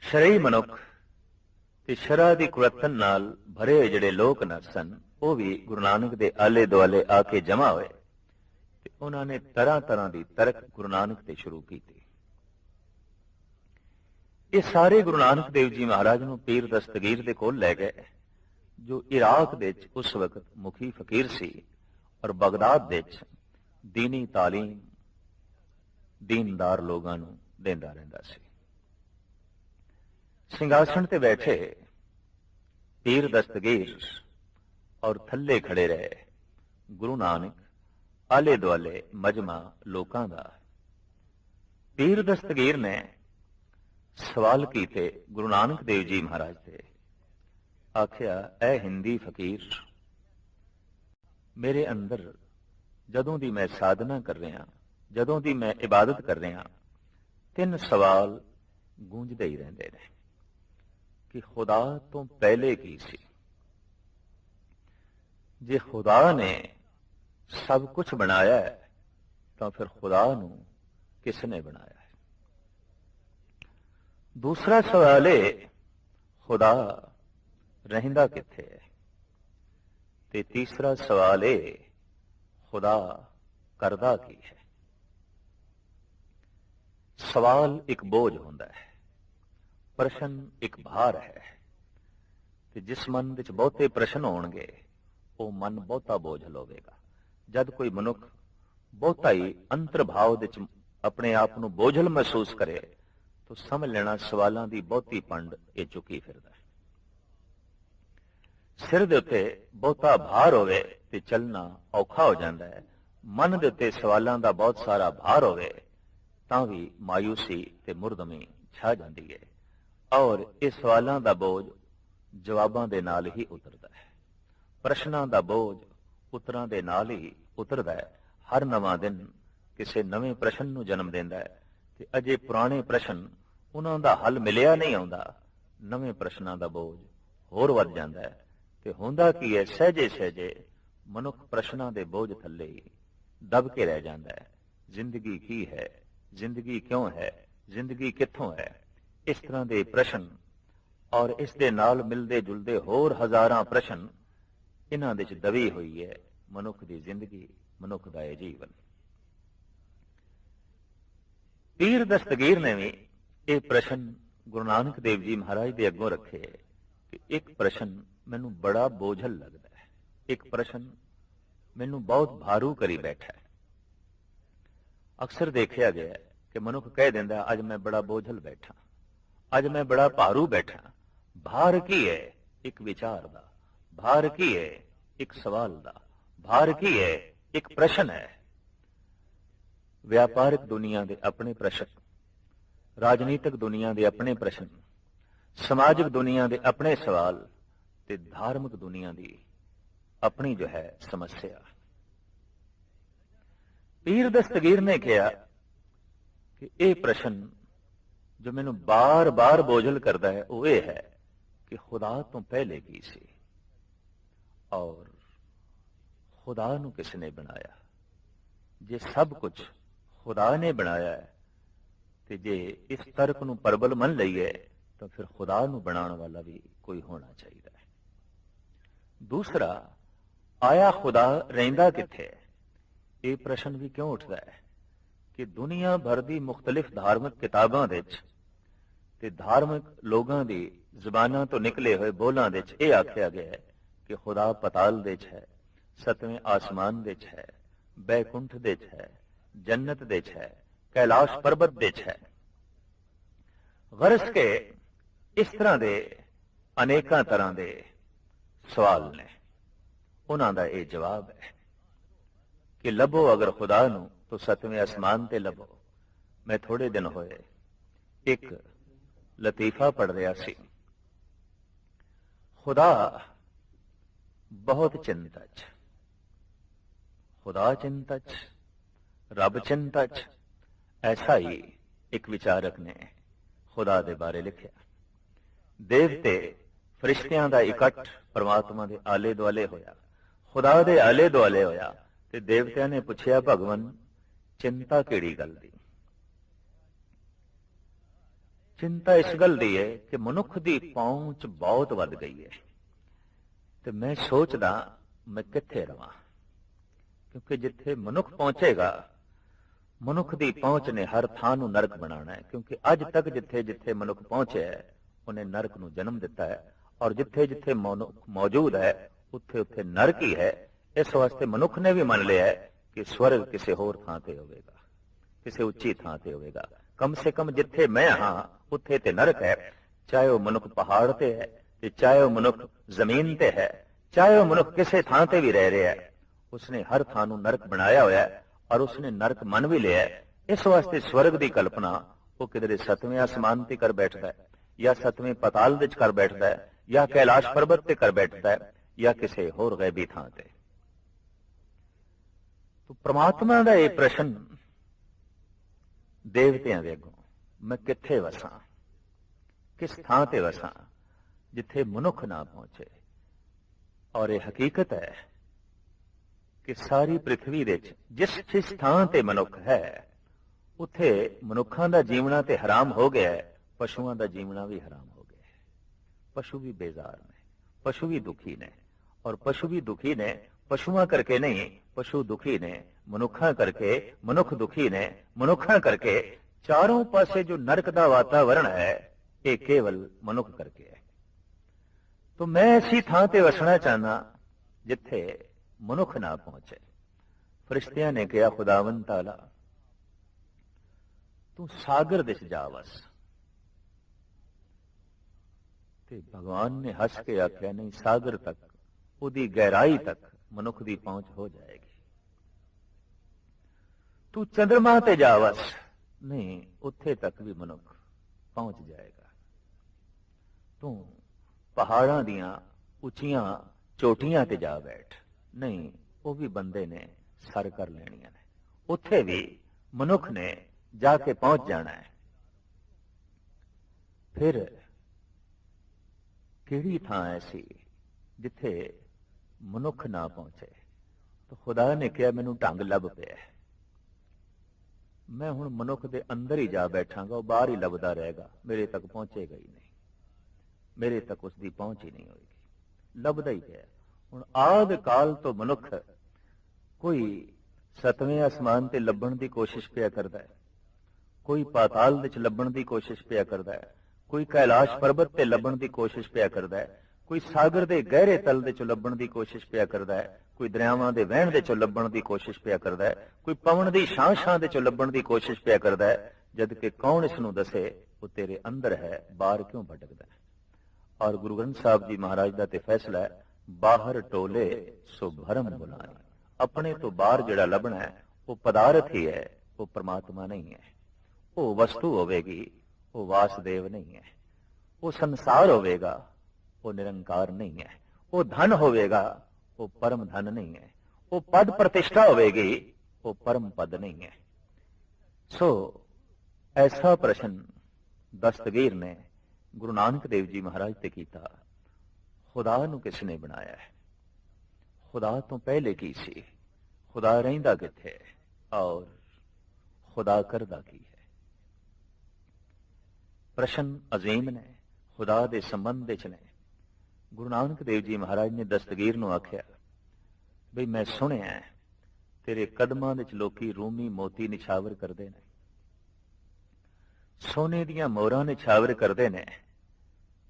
ਸ਼ਰਈ ਮਨੁੱਖ ਤੇ ਸ਼ਰਾ ਦੀ ਕੁਰਤਨ ਨਾਲ ਭਰੇ ਹੋਏ ਜਿਹੜੇ ਲੋਕ ਨਾ ਸਨ, ਉਹ ਵੀ ਗੁਰੂ ਨਾਨਕ ਦੇ ਆਲੇ ਦੁਆਲੇ ਆ ਕੇ ਜਮਾ ਹੋਏ। ਤੇ ਉਹਨਾਂ ਨੇ ਤਰ੍ਹਾਂ ਤਰ੍ਹਾਂ ਦੀ ਤਰਕ ਗੁਰੂ ਨਾਨਕ ਤੇ ਸ਼ੁਰੂ ਕੀਤੀ ਇਹ ਸਾਰੇ ਗੁਰੂ ਨਾਨਕ ਦੇਵ ਜੀ ਮਹਾਰਾਜ ਨੂੰ ਪੀਰ ਦਸਤਗੀਰ ਦੇ ਕੋਲ ਲੈ ਗਏ ਜੋ ਇਰਾਕ ਦੇ ਵਿੱਚ ਉਸ ਵਕਤ ਮੁਖੀ ਫਕੀਰ ਸੀ ਔਰ ਬਗਦਾਦ ਦੇ ਵਿੱਚ دینی تعلیم ਦੀਨਦਾਰ ਲੋਕਾਂ ਨੂੰ ਦਿੰਦਾ ਰਹਿੰਦਾ ਸੀ ਸਿੰਘਾਸਣ ਤੇ ਬੈਠੇ ਪੀਰ ਦਸਤਗੀਰ ਔਰ ਥੱਲੇ ਖੜੇ ਰਹੇ ਗੁਰੂ ਨਾਨਕ ਆਲੇ ਦੁਆਲੇ ਮਜਮਾ ਲੋਕਾਂ ਦਾ। ਪੀਰ ਦਸਤਗੀਰ ਨੇ ਸਵਾਲ ਕੀਤੇ ਗੁਰੂ ਨਾਨਕ ਦੇਵ ਜੀ ਮਹਾਰਾਜ ਤੇ। ਆਖਿਆ, ਐ ਹਿੰਦੀ ਫਕੀਰ, ਮੇਰੇ ਅੰਦਰ ਜਦੋਂ ਦੀ ਮੈਂ ਸਾਧਨਾ ਕਰ ਰਿਹਾ, ਜਦੋਂ ਦੀ ਮੈਂ ਇਬਾਦਤ ਕਰ ਰਿਹਾ, ਤਿੰਨ ਸਵਾਲ ਗੂੰਜਦੇ ਹੀ ਰਹਿੰਦੇ ਨੇ ਕਿ ਖੁਦਾ ਤੋਂ ਪਹਿਲੇ ਕੀ ਸੀ? ਜੇ ਖੁਦਾ ਨੇ ਸਭ ਕੁਝ ਬਣਾਇਆ ਹੈ, ਤਾਂ ਫਿਰ ਖੁਦਾ ਨੂੰ ਕਿਸ ਨੇ ਬਣਾਇਆ ਹੈ? ਦੂਸਰਾ ਸਵਾਲ ਹੈ ਖੁਦਾ ਰਹਿੰਦਾ ਕਿੱਥੇ ਹੈ? ਤੇ ਤੀਸਰਾ ਸਵਾਲ ਇਹ, ਖੁਦਾ ਕਰਦਾ ਕੀ ਹੈ? ਸਵਾਲ ਇੱਕ ਬੋਝ ਹੁੰਦਾ ਹੈ, ਪ੍ਰਸ਼ਨ ਇੱਕ ਭਾਰ ਹੈ। ਤੇ ਜਿਸ ਮਨ ਵਿੱਚ ਬਹੁਤੇ ਪ੍ਰਸ਼ਨ ਹੋਣਗੇ, ਉਹ ਮਨ ਬਹੁਤਾ ਬੋਝ ਲਵੇਗਾ। ਜਦ ਕੋਈ ਮਨੁੱਖ ਬਹੁਤਾ ਹੀ ਅੰਤਰਭਾਵ ਵਿੱਚ ਆਪਣੇ ਆਪ ਨੂੰ ਬੋਝਲ ਮਹਿਸੂਸ ਕਰੇ, ਤਾਂ ਸਮਝ ਲੈਣਾ ਸਵਾਲਾਂ ਦੀ ਬਹੁਤੀ ਪੰਡ ਇਹ ਚੁੱਕੀ ਫਿਰਦਾ ਹੈ। ਸਿਰ ਦੇ ਉੱਤੇ ਬਹੁਤਾ ਭਾਰ ਹੋਵੇ ਤੇ ਚੱਲਣਾ ਔਖਾ ਹੋ ਜਾਂਦਾ ਹੈ। ਮਨ ਦੇ ਉੱਤੇ ਸਵਾਲਾਂ ਦਾ ਬਹੁਤ ਸਾਰਾ ਭਾਰ ਹੋਵੇ, ਤਾਂ ਵੀ ਮਾਇੂਸੀ ਤੇ ਮੁਰਦਮੀ ਛਾ ਜਾਂਦੀ ਹੈ ਔਰ ਇਹ ਸਵਾਲਾਂ ਦਾ ਬੋਝ ਜਵਾਬਾਂ ਦੇ ਨਾਲ ਹੀ ਉਤਰਦਾ ਹੈ। ਪ੍ਰਸ਼ਨਾਂ ਦਾ ਬੋਝ ਉਤਰਾਂ ਦੇ ਨਾਲ ਹੀ ਉਤਰਦਾ ਹੈ। ਹਰ ਨਵਾਂ ਦਿਨ ਕਿਸੇ ਨਵੇਂ ਪ੍ਰਸ਼ਨ ਨੂੰ ਜਨਮ ਦਿੰਦਾ ਹੈ ਤੇ ਅਜੇ ਪੁਰਾਣੇ ਪ੍ਰਸ਼ਨ ਉਹਨਾਂ ਦਾ ਹੱਲ ਮਿਲਿਆ ਨਹੀਂ ਆਉਂਦਾ। ਨਵੇਂ ਪ੍ਰਸ਼ਨਾਂ ਦਾ ਬੋਝ ਹੋਰ ਵੱਧ ਜਾਂਦਾ ਹੈ ਤੇ ਹੁੰਦਾ ਕੀ ਹੈ, ਸਹਜੇ ਸਹਜੇ ਮਨੁੱਖ ਪ੍ਰਸ਼ਨਾਂ ਦੇ ਬੋਝ ਥੱਲੇ ਹੀ ਦਬ ਕੇ ਰਹਿ ਜਾਂਦਾ ਹੈ। ਜ਼ਿੰਦਗੀ ਕੀ ਹੈ, ਜ਼ਿੰਦਗੀ ਕਿਉਂ ਹੈ, ਜ਼ਿੰਦਗੀ ਕਿੱਥੋਂ ਹੈ? ਇਸ ਤਰ੍ਹਾਂ ਦੇ ਪ੍ਰਸ਼ਨ ਔਰ ਇਸ ਦੇ ਨਾਲ ਮਿਲਦੇ ਜੁਲਦੇ ਹੋਰ ਹਜ਼ਾਰਾਂ ਪ੍ਰਸ਼ਨ ਇਹਨਾਂ ਦੇ ਚ ਦਬੀ ਹੋਈ ਹੈ ਮਨੁੱਖ ਦੀ ਜ਼ਿੰਦਗੀ, ਮਨੁੱਖ ਦਾ ਇਹ ਜੀਵਨ। ਪੀਰ ਦਸਤਗੀਰ ਨੇ ਵੀ ਇਹ ਪ੍ਰਸ਼ਨ ਗੁਰੂ ਨਾਨਕ ਦੇਵ ਜੀ ਮਹਾਰਾਜ ਦੇ ਅੱਗੋਂ ਰੱਖੇ ਕਿ ਇੱਕ ਪ੍ਰਸ਼ਨ ਮੈਨੂੰ ਬੜਾ ਬੋਝਲ ਲੱਗਦਾ ਹੈ। ਇੱਕ ਪ੍ਰਸ਼ਨ ਮੈਨੂੰ ਬਹੁਤ ਭਾਰੂ ਕਰੀ ਬੈਠਾ ਹੈ। ਅਕਸਰ ਦੇਖਿਆ ਗਿਆ ਕਿ ਮਨੁੱਖ ਕਹਿ ਦਿੰਦਾ, ਅੱਜ ਮੈਂ ਬੜਾ ਬੋਝਲ ਬੈਠਾ, ਅੱਜ ਮੈਂ ਬੜਾ ਭਾਰੂ ਬੈਠਾ। ਭਾਰ ਕੀ ਹੈ? ਇੱਕ ਵਿਚਾਰ ਦਾ। ਭਾਰ ਕੀ ਹੈ? ਇੱਕ ਸਵਾਲ ਦਾ। ਭਾਰ ਕੀ ਹੈ? ਇੱਕ ਪ੍ਰਸ਼ਨ ਹੈ। ਵਿਆਪਾਰਿਕ ਦੁਨੀਆ ਦੇ ਆਪਣੇ ਪ੍ਰਸ਼ਨ, ਰਾਜਨੀਤਿਕ ਦੁਨੀਆ ਦੇ ਆਪਣੇ ਪ੍ਰਸ਼ਨ, ਸਮਾਜਿਕ ਦੁਨੀਆ ਦੇ ਆਪਣੇ ਸਵਾਲ ਤੇ ਧਾਰਮਿਕ ਦੁਨੀਆ ਦੀ ਆਪਣੀ ਜੋ ਹੈ ਸਮੱਸਿਆ। ਪੀਰ ਦਸਤਗੀਰ ਨੇ ਕਿਹਾ ਕਿ ਇਹ ਪ੍ਰਸ਼ਨ ਜੋ ਮੈਨੂੰ ਬਾਰ-ਬਾਰ ਬੋਝਲ ਕਰਦਾ ਹੈ, ਉਹ ਇਹ ਹੈ ਕਿ ਖੁਦਾ ਤੋਂ ਪਹਿਲੇ ਕੀ ਸੀ? ਔਰ ਖੁਦਾ ਨੂੰ ਕਿਸ ਨੇ ਬਣਾਇਆ ਜੇ ਸਭ ਕੁਝ ਖੁਦਾ ਨੇ ਬਣਾਇਆ ਹੈ ਤੇ ਜੇ ਇਸ ਤਰਕ ਨੂੰ ਪਰਬਲ ਮੰਨ ਲਈਏ ਤਾਂ ਫਿਰ ਖੁਦਾ ਨੂੰ ਬਣਾਉਣ ਵਾਲਾ ਵੀ ਕੋਈ ਹੋਣਾ ਚਾਹੀਦਾ ਹੈ ਦੂਸਰਾ ਆਇਆ ਖੁਦਾ ਰਹਿੰਦਾ ਕਿੱਥੇ ਹੈ ਇਹ ਪ੍ਰਸ਼ਨ ਵੀ ਕਿਉਂ ਉੱਠਦਾ ਹੈ ਕਿ ਦੁਨੀਆ ਭਰ ਦੀ ਮੁxtਲਿਫ ਧਾਰਮਿਕ ਕਿਤਾਬਾਂ ਦੇ ਵਿੱਚ ਤੇ ਧਾਰਮਿਕ ਲੋਕਾਂ ਦੀ ਜ਼ੁਬਾਨਾਂ ਤੋਂ ਨਿਕਲੇ ਹੋਏ ਬੋਲਾਂ ਦੇ ਵਿੱਚ ਇਹ ਆਖਿਆ ਗਿਆ ਹੈ ਕਿ ਖੁਦਾ ਪਤਾਲ ਦੇ ਛੇ ਹੈ, ਸਤਵੇਂ ਆਸਮਾਨ ਦੇ ਵਿੱਚ ਬੈਕੁੰਠ ਦੇ ਵਿੱਚ ਜੰਨਤ ਦੇ ਵਿੱਚ ਕੈਲਾਸ਼ ਪਰਬਤ ਦੇ ਵਿੱਚ ਗਰਸ ਕੇ ਇਸ ਤਰ੍ਹਾਂ ਦੇ ਅਨੇਕਾਂ ਤਰ੍ਹਾਂ ਦੇ ਸਵਾਲ ਨੇ। ਉਹਨਾਂ ਦਾ ਇਹ ਜਵਾਬ ਹੈ ਕਿ ਲੱਭੋ ਅਗਰ ਖੁਦਾ ਨੂੰ ਤਾਂ ਸਤਵੇਂ ਅਸਮਾਨ ਤੇ ਲੱਭੋ। ਮੈਂ ਥੋੜੇ ਦਿਨ ਹੋਏ ਇੱਕ ਲਤੀਫਾ ਪੜ ਰਿਹਾ ਸੀ। ਖੁਦਾ ਬਹੁਤ ਚਿੰਤਾ ਚ ਖੁਦਾ ਚਿੰਤਾ ਚ ਰੱਬ ਚਿੰਤਾ ਚ ਐਸਾ ਹੀ ਇੱਕ ਵਿਚਾਰਕ ਨੇ ਖੁਦਾ ਦੇ ਬਾਰੇ ਲਿਖਿਆ। ਦੇਵਤੇ ਫਰਿਸ਼ਤਿਆਂ ਦਾ ਇਕੱਠ ਪਰਮਾਤਮਾ ਦੇ ਆਲੇ ਦੁਆਲੇ ਹੋਇਆ। ਖੁਦਾ ਦੇ ਆਲੇ ਦੁਆਲੇ ਹੋਇਆ ਤੇ ਦੇਵਤਿਆਂ ਨੇ ਪੁੱਛਿਆ, ਭਗਵਾਨ, ਚਿੰਤਾ ਕਿਹੜੀ ਗੱਲ ਦੀ? ਚਿੰਤਾ ਇਸ ਗੱਲ ਦੀ ਹੈ ਕਿ ਮਨੁੱਖ ਦੀ ਪਹੁੰਚ ਬਹੁਤ ਵੱਧ ਗਈ ਹੈ। ਤੇ ਮੈਂ ਸੋਚਦਾ ਮੈਂ ਕਿੱਥੇ ਰਵਾਂ। ਕਿਉਂਕਿ ਜਿੱਥੇ ਮਨੁੱਖ ਪਹੁੰਚੇਗਾ, ਮਨੁੱਖ ਦੀ ਪਹੁੰਚ ਨੇ ਹਰ ਥਾਂ ਨੂੰ ਨਰਕ ਬਣਾਉਣਾ ਹੈ। ਕਿਉਂਕਿ ਅੱਜ ਤੱਕ ਜਿੱਥੇ ਜਿੱਥੇ ਮਨੁੱਖ ਪਹੁੰਚਿਆ ਹੈ, ਉਹਨੇ ਨਰਕ ਨੂੰ ਜਨਮ ਦਿੱਤਾ ਹੈ। ਔਰ ਜਿੱਥੇ ਜਿੱਥੇ ਮਨੁੱਖ ਮੌਜੂਦ ਹੈ, ਉੱਥੇ ਉੱਥੇ ਨਰਕ ਹੀ ਹੈ। ਇਸ ਵਾਸਤੇ ਮਨੁੱਖ ਨੇ ਵੀ ਮੰਨ ਲਿਆ ਹੈ ਕਿ ਸਵਰਗ ਕਿਸੇ ਹੋਰ ਥਾਂ ਤੇ ਹੋਵੇਗਾ, ਕਿਸੇ ਉੱਚੀ ਥਾਂ ਤੇ ਹੋਵੇਗਾ। ਕਮ ਸੇ ਕਮ ਜਿੱਥੇ ਮੈਂ ਹਾਂ, ਉੱਥੇ ਤੇ ਨਰਕ ਹੈ। ਚਾਹੇ ਉਹ ਮਨੁੱਖ ਪਹਾੜ ਤੇ ਹੈ ਕਿ ਚਾਹੇ ਉਹ ਮਨੁੱਖ ਜ਼ਮੀਨ ਤੇ ਹੈ, ਚਾਹੇ ਉਹ ਮਨੁੱਖ ਕਿਸੇ ਥਾਂ ਤੇ ਵੀ ਰਹਿ ਰਿਹਾ ਹੈ, ਉਸਨੇ ਹਰ ਥਾਂ ਨੂੰ ਨਰਕ ਬਣਾਇਆ ਹੋਇਆ ਹੈ ਔਰ ਉਸਨੇ ਨਰਕ ਮੰਨ ਵੀ ਲਿਆ ਹੈ। ਇਸ ਵਾਸਤੇ ਸਵਰਗ ਦੀ ਕਲਪਨਾ ਉਹ ਕਿਧਰੇ ਸਤਵੇਂ ਆਸਮਾਨ ਤੇ ਕਰ ਬੈਠਦਾ ਹੈ, ਜਾਂ ਸਤਵੇਂ ਪਤਾਲ ਵਿੱਚ ਕਰ ਬੈਠਦਾ ਹੈ, ਜਾਂ ਕੈਲਾਸ਼ ਪਰਬਤ ਤੇ ਕਰ ਬੈਠਦਾ ਹੈ, ਜਾਂ ਕਿਸੇ ਹੋਰ ਗੈਬੀ ਥਾਂ ਤੇ। ਤੋ ਪ੍ਰਮਾਤਮਾ ਦਾ ਇਹ ਪ੍ਰਸ਼ਨ ਦੇਵਤਿਆਂ ਦੇ ਅੱਗੋਂ, ਮੈਂ ਕਿੱਥੇ ਵਸਾਂ? ਕਿਸ ਥਾਂ ਤੇ ਵਸਾਂ? ਜਿੱਥੇ ਮਨੁੱਖ ਨਾ ਪਹੁੰਚੇ। ਔਰ ਇਹ ਹਕੀਕਤ ਹੈ ਕਿ ਸਾਰੀ ਪ੍ਰithvi ਵਿੱਚ ਜਿਸ ਜਿਸ ਥਾਂ ਤੇ ਮਨੁੱਖ ਹੈ, ਉੱਥੇ ਮਨੁੱਖਾਂ ਦਾ ਜੀਵਣਾ ਤੇ ਹਰਾਮ ਹੋ ਗਿਆ ਹੈ, ਪਸ਼ੂਆਂ ਦਾ ਜੀਵਣਾ ਵੀ ਹਰਾਮ ਹੋ ਗਿਆ ਹੈ। ਪਸ਼ੂ ਵੀ ਬੇਜ਼ਾਰ ਨੇ, ਪਸ਼ੂ ਵੀ ਦੁਖੀ ਨੇ, ਔਰ ਪਸ਼ੂ ਵੀ ਦੁਖੀ ਨੇ, ਪਸ਼ੂਆਂ ਕਰਕੇ ਨਹੀਂ, ਪਸ਼ੂ ਦੁਖੀ ਨੇ, ਮਨੁੱਖਾਂ ਕਰਕੇ, ਮਨੁੱਖ ਦੁਖੀ ਨੇ, ਮਨੁੱਖਾਂ ਕਰਕੇ ਚਾਰੋਂ ਪਾਸੇ ਜੋ ਨਰਕ ਦਾ ਵਾਤਾਵਰਣ ਹੈ, ਇਹ ਕੇਵਲ ਮਨੁੱਖ ਕਰਕੇ ਹੈ। ਤੋ ਮੈਂ ਐਸੀ ਥਾਂ ਤੇ ਵਸਣਾ ਚਾਹਨਾ ਜਿੱਥੇ ਮਨੁੱਖ ਨਾ ਪਹੁੰਚੇ ਫਰਿਸ਼ਤਿਆਂ ਨੇ ਕਿਹਾ ਖੁਦਾਵੰਦ ਤਾਲਾ ਤੂੰ ਸਾਗਰ ਦੇ ਜਾ ਵਸ ਤੇ ਭਗਵਾਨ ਨੇ ਹੱਸ ਕੇ ਆਖਿਆ ਨਹੀਂ ਸਾਗਰ ਤੱਕ ਉਹਦੀ ਗਹਿਰਾਈ ਤੱਕ ਮਨੁੱਖ ਦੀ ਪਹੁੰਚ ਹੋ ਜਾਏਗੀ ਤੂੰ ਚੰ드ਰਮਾ ਤੇ ਜਾ ਵਸ ਨਹੀਂ ਉੱਥੇ ਤੱਕ ਵੀ ਮਨੁੱਖ ਪਹੁੰਚ ਜਾਏਗਾ ਤੂੰ ਪਹਾੜਾਂ ਦੀਆਂ ਉੱਚੀਆਂ ਚੋਟੀਆਂ ਤੇ ਜਾ ਬੈਠ। ਨਹੀਂ, ਉਹ ਵੀ ਬੰਦੇ ਨੇ ਸਰ ਕਰ ਲੈਣੀਆਂ ਨੇ। ਉੱਥੇ ਵੀ ਮਨੁੱਖ ਨੇ ਜਾ ਕੇ ਪਹੁੰਚ ਜਾਣਾ ਹੈ। ਫਿਰ ਕਿਹੜੀ ਥਾਂ ਐਸੀ ਜਿੱਥੇ ਮਨੁੱਖ ਨਾ ਪਹੁੰਚੇ? ਤਾਂ ਖੁਦਾ ਨੇ ਕਿਹਾ, ਮੈਨੂੰ ਢੰਗ ਲੱਭ ਪਿਆ ਮੈਂ ਹੁਣ ਮਨੁੱਖ ਦੇ ਅੰਦਰ ਹੀ ਜਾ ਬੈਠਾਂਗਾ, ਉਹ ਬਾਹਰ ਹੀ ਲੱਭਦਾ ਰਹੇਗਾ। ਮੇਰੇ ਤੱਕ ਪਹੁੰਚੇਗਾ ਹੀ ਨਹੀਂ। ਮੇਰੇ ਤੱਕ ਉਸ ਦੀ ਪਹੁੰਚ ਹੀ ਨਹੀਂ ਹੋਏਗੀ। ਲੱਭਦਾ ਹੀ ਪਿਆ ਹੁਣ ਆਦ ਕਾਲ ਤੋਂ ਮਨੁੱਖ ਕੋਈ ਸਤਵੇਂ ਅਸਮਾਨ ਤੇ ਲੱਭਣ ਦੀ ਕੋਸ਼ਿਸ਼ ਪਿਆ ਕਰਦਾ ਹੈ। ਕੋਈ ਪਾਤਾਲ ਵਿੱਚ ਲੱਭਣ ਦੀ ਕੋਸ਼ਿਸ਼ ਪਿਆ ਕਰਦਾ ਹੈ। ਕੋਈ ਕੈਲਾਸ਼ ਪਰਬਤ ਤੇ ਲੱਭਣ ਦੀ ਕੋਸ਼ਿਸ਼ ਪਿਆ ਕਰਦਾ ਹੈ। ਕੋਈ ਸਾਗਰ ਦੇ ਗਹਿਰੇ ਤਲ ਦੇ ਚੋਂ ਲੱਭਣ ਦੀ ਕੋਸ਼ਿਸ਼ ਪਿਆ ਕਰਦਾ ਹੈ। ਕੋਈ ਦਰਿਆਵਾਂ ਦੇ ਵਹਿਣ ਦੇ ਚੋਂ ਲੱਭਣ ਦੀ ਕੋਸ਼ਿਸ਼ ਪਿਆ ਕਰਦਾ ਹੈ। ਕੋਈ ਪਵਨ ਦੀ ਛਾਂ ਛਾਂ ਦੇ ਚੋਂ ਲੱਭਣ ਦੀ ਕੋਸ਼ਿਸ਼ ਪਿਆ ਕਰਦਾ ਹੈ। ਜਦ ਕਿ ਕੌਣ ਇਸ ਨੂੰ ਦੱਸੇ, ਉਹ ਤੇਰੇ ਅੰਦਰ ਹੈ, ਬਾਹਰ ਕਿਉਂ ਭਟਕਦਾ ਹੈ? ਔਰ ਗੁਰੂ ਗ੍ਰੰਥ ਸਾਹਿਬ ਜੀ ਮਹਾਰਾਜ ਦਾ ਤੇ ਫੈਸਲਾ ਹੈ, ਬਾਹਰ ਟੋਲੇ ਸੋ ਭਰਮ ਬੁਲਾਏ। ਆਪਣੇ ਤੋਂ ਬਾਹਰ ਜਿਹੜਾ ਲੱਭਣਾ ਹੈ, ਉਹ ਪਦਾਰਥ ਹੀ ਹੈ, ਉਹ ਪ੍ਰਮਾਤਮਾ ਨਹੀਂ ਹੈ। ਉਹ ਵਸਤੂ ਹੋਵੇਗੀ, ਉਹ ਵਾਸਦੇਵ ਨਹੀਂ ਹੈ। ਉਹ ਸੰਸਾਰ ਹੋਵੇਗਾ, ਉਹ ਨਿਰੰਕਾਰ ਨਹੀਂ ਹੈ। ਉਹ ਧਨ ਹੋਵੇਗਾ, ਉਹ ਪਰਮ ਧਨ ਨਹੀਂ ਹੈ। ਉਹ ਪਦ ਪ੍ਰਤਿਸ਼ਠਾ ਹੋਵੇਗੀ, ਉਹ ਪਰਮ ਪਦ ਨਹੀਂ ਹੈ। ਸੋ, ਐਸਾ ਪ੍ਰਸ਼ਨ ਦਸਤਗੀਰ ਨੇ ਗੁਰੂ ਨਾਨਕ ਦੇਵ ਜੀ ਮਹਾਰਾਜ ਤੇ ਕੀਤਾ। ਖੁਦਾ ਨੂੰ ਕਿਸ ਨੇ ਬਣਾਇਆ ਹੈ? ਖੁਦਾ ਤੋਂ ਪਹਿਲੇ ਕੀ ਸੀ? ਖੁਦਾ ਰਹਿੰਦਾ ਕਿੱਥੇ? ਹੈ ਔਰ ਖੁਦਾ ਕਰਦਾ ਕੀ ਹੈ? ਪ੍ਰਸ਼ਨ ਅਜ਼ੀਮ ਨੇ, ਖੁਦਾ ਦੇ ਸੰਬੰਧ ਵਿੱਚ ਨੇ। ਗੁਰੂ ਨਾਨਕ ਦੇਵ ਜੀ ਮਹਾਰਾਜ ਨੇ ਦਸਤਗੀਰ ਨੂੰ ਆਖਿਆ, ਬਈ ਮੈਂ ਸੁਣਿਆ ਤੇਰੇ ਕਦਮਾਂ ਵਿੱਚ ਲੋਕੀ ਰੂਮੀ ਮੋਤੀ ਨਿਛਾਵਰ ਕਰਦੇ ਨੇ। ਸੋਨੇ ਦੀਆਂ ਮੋਹਰਾਂ ਨਿਛਾਵਰ ਕਰਦੇ ਨੇ।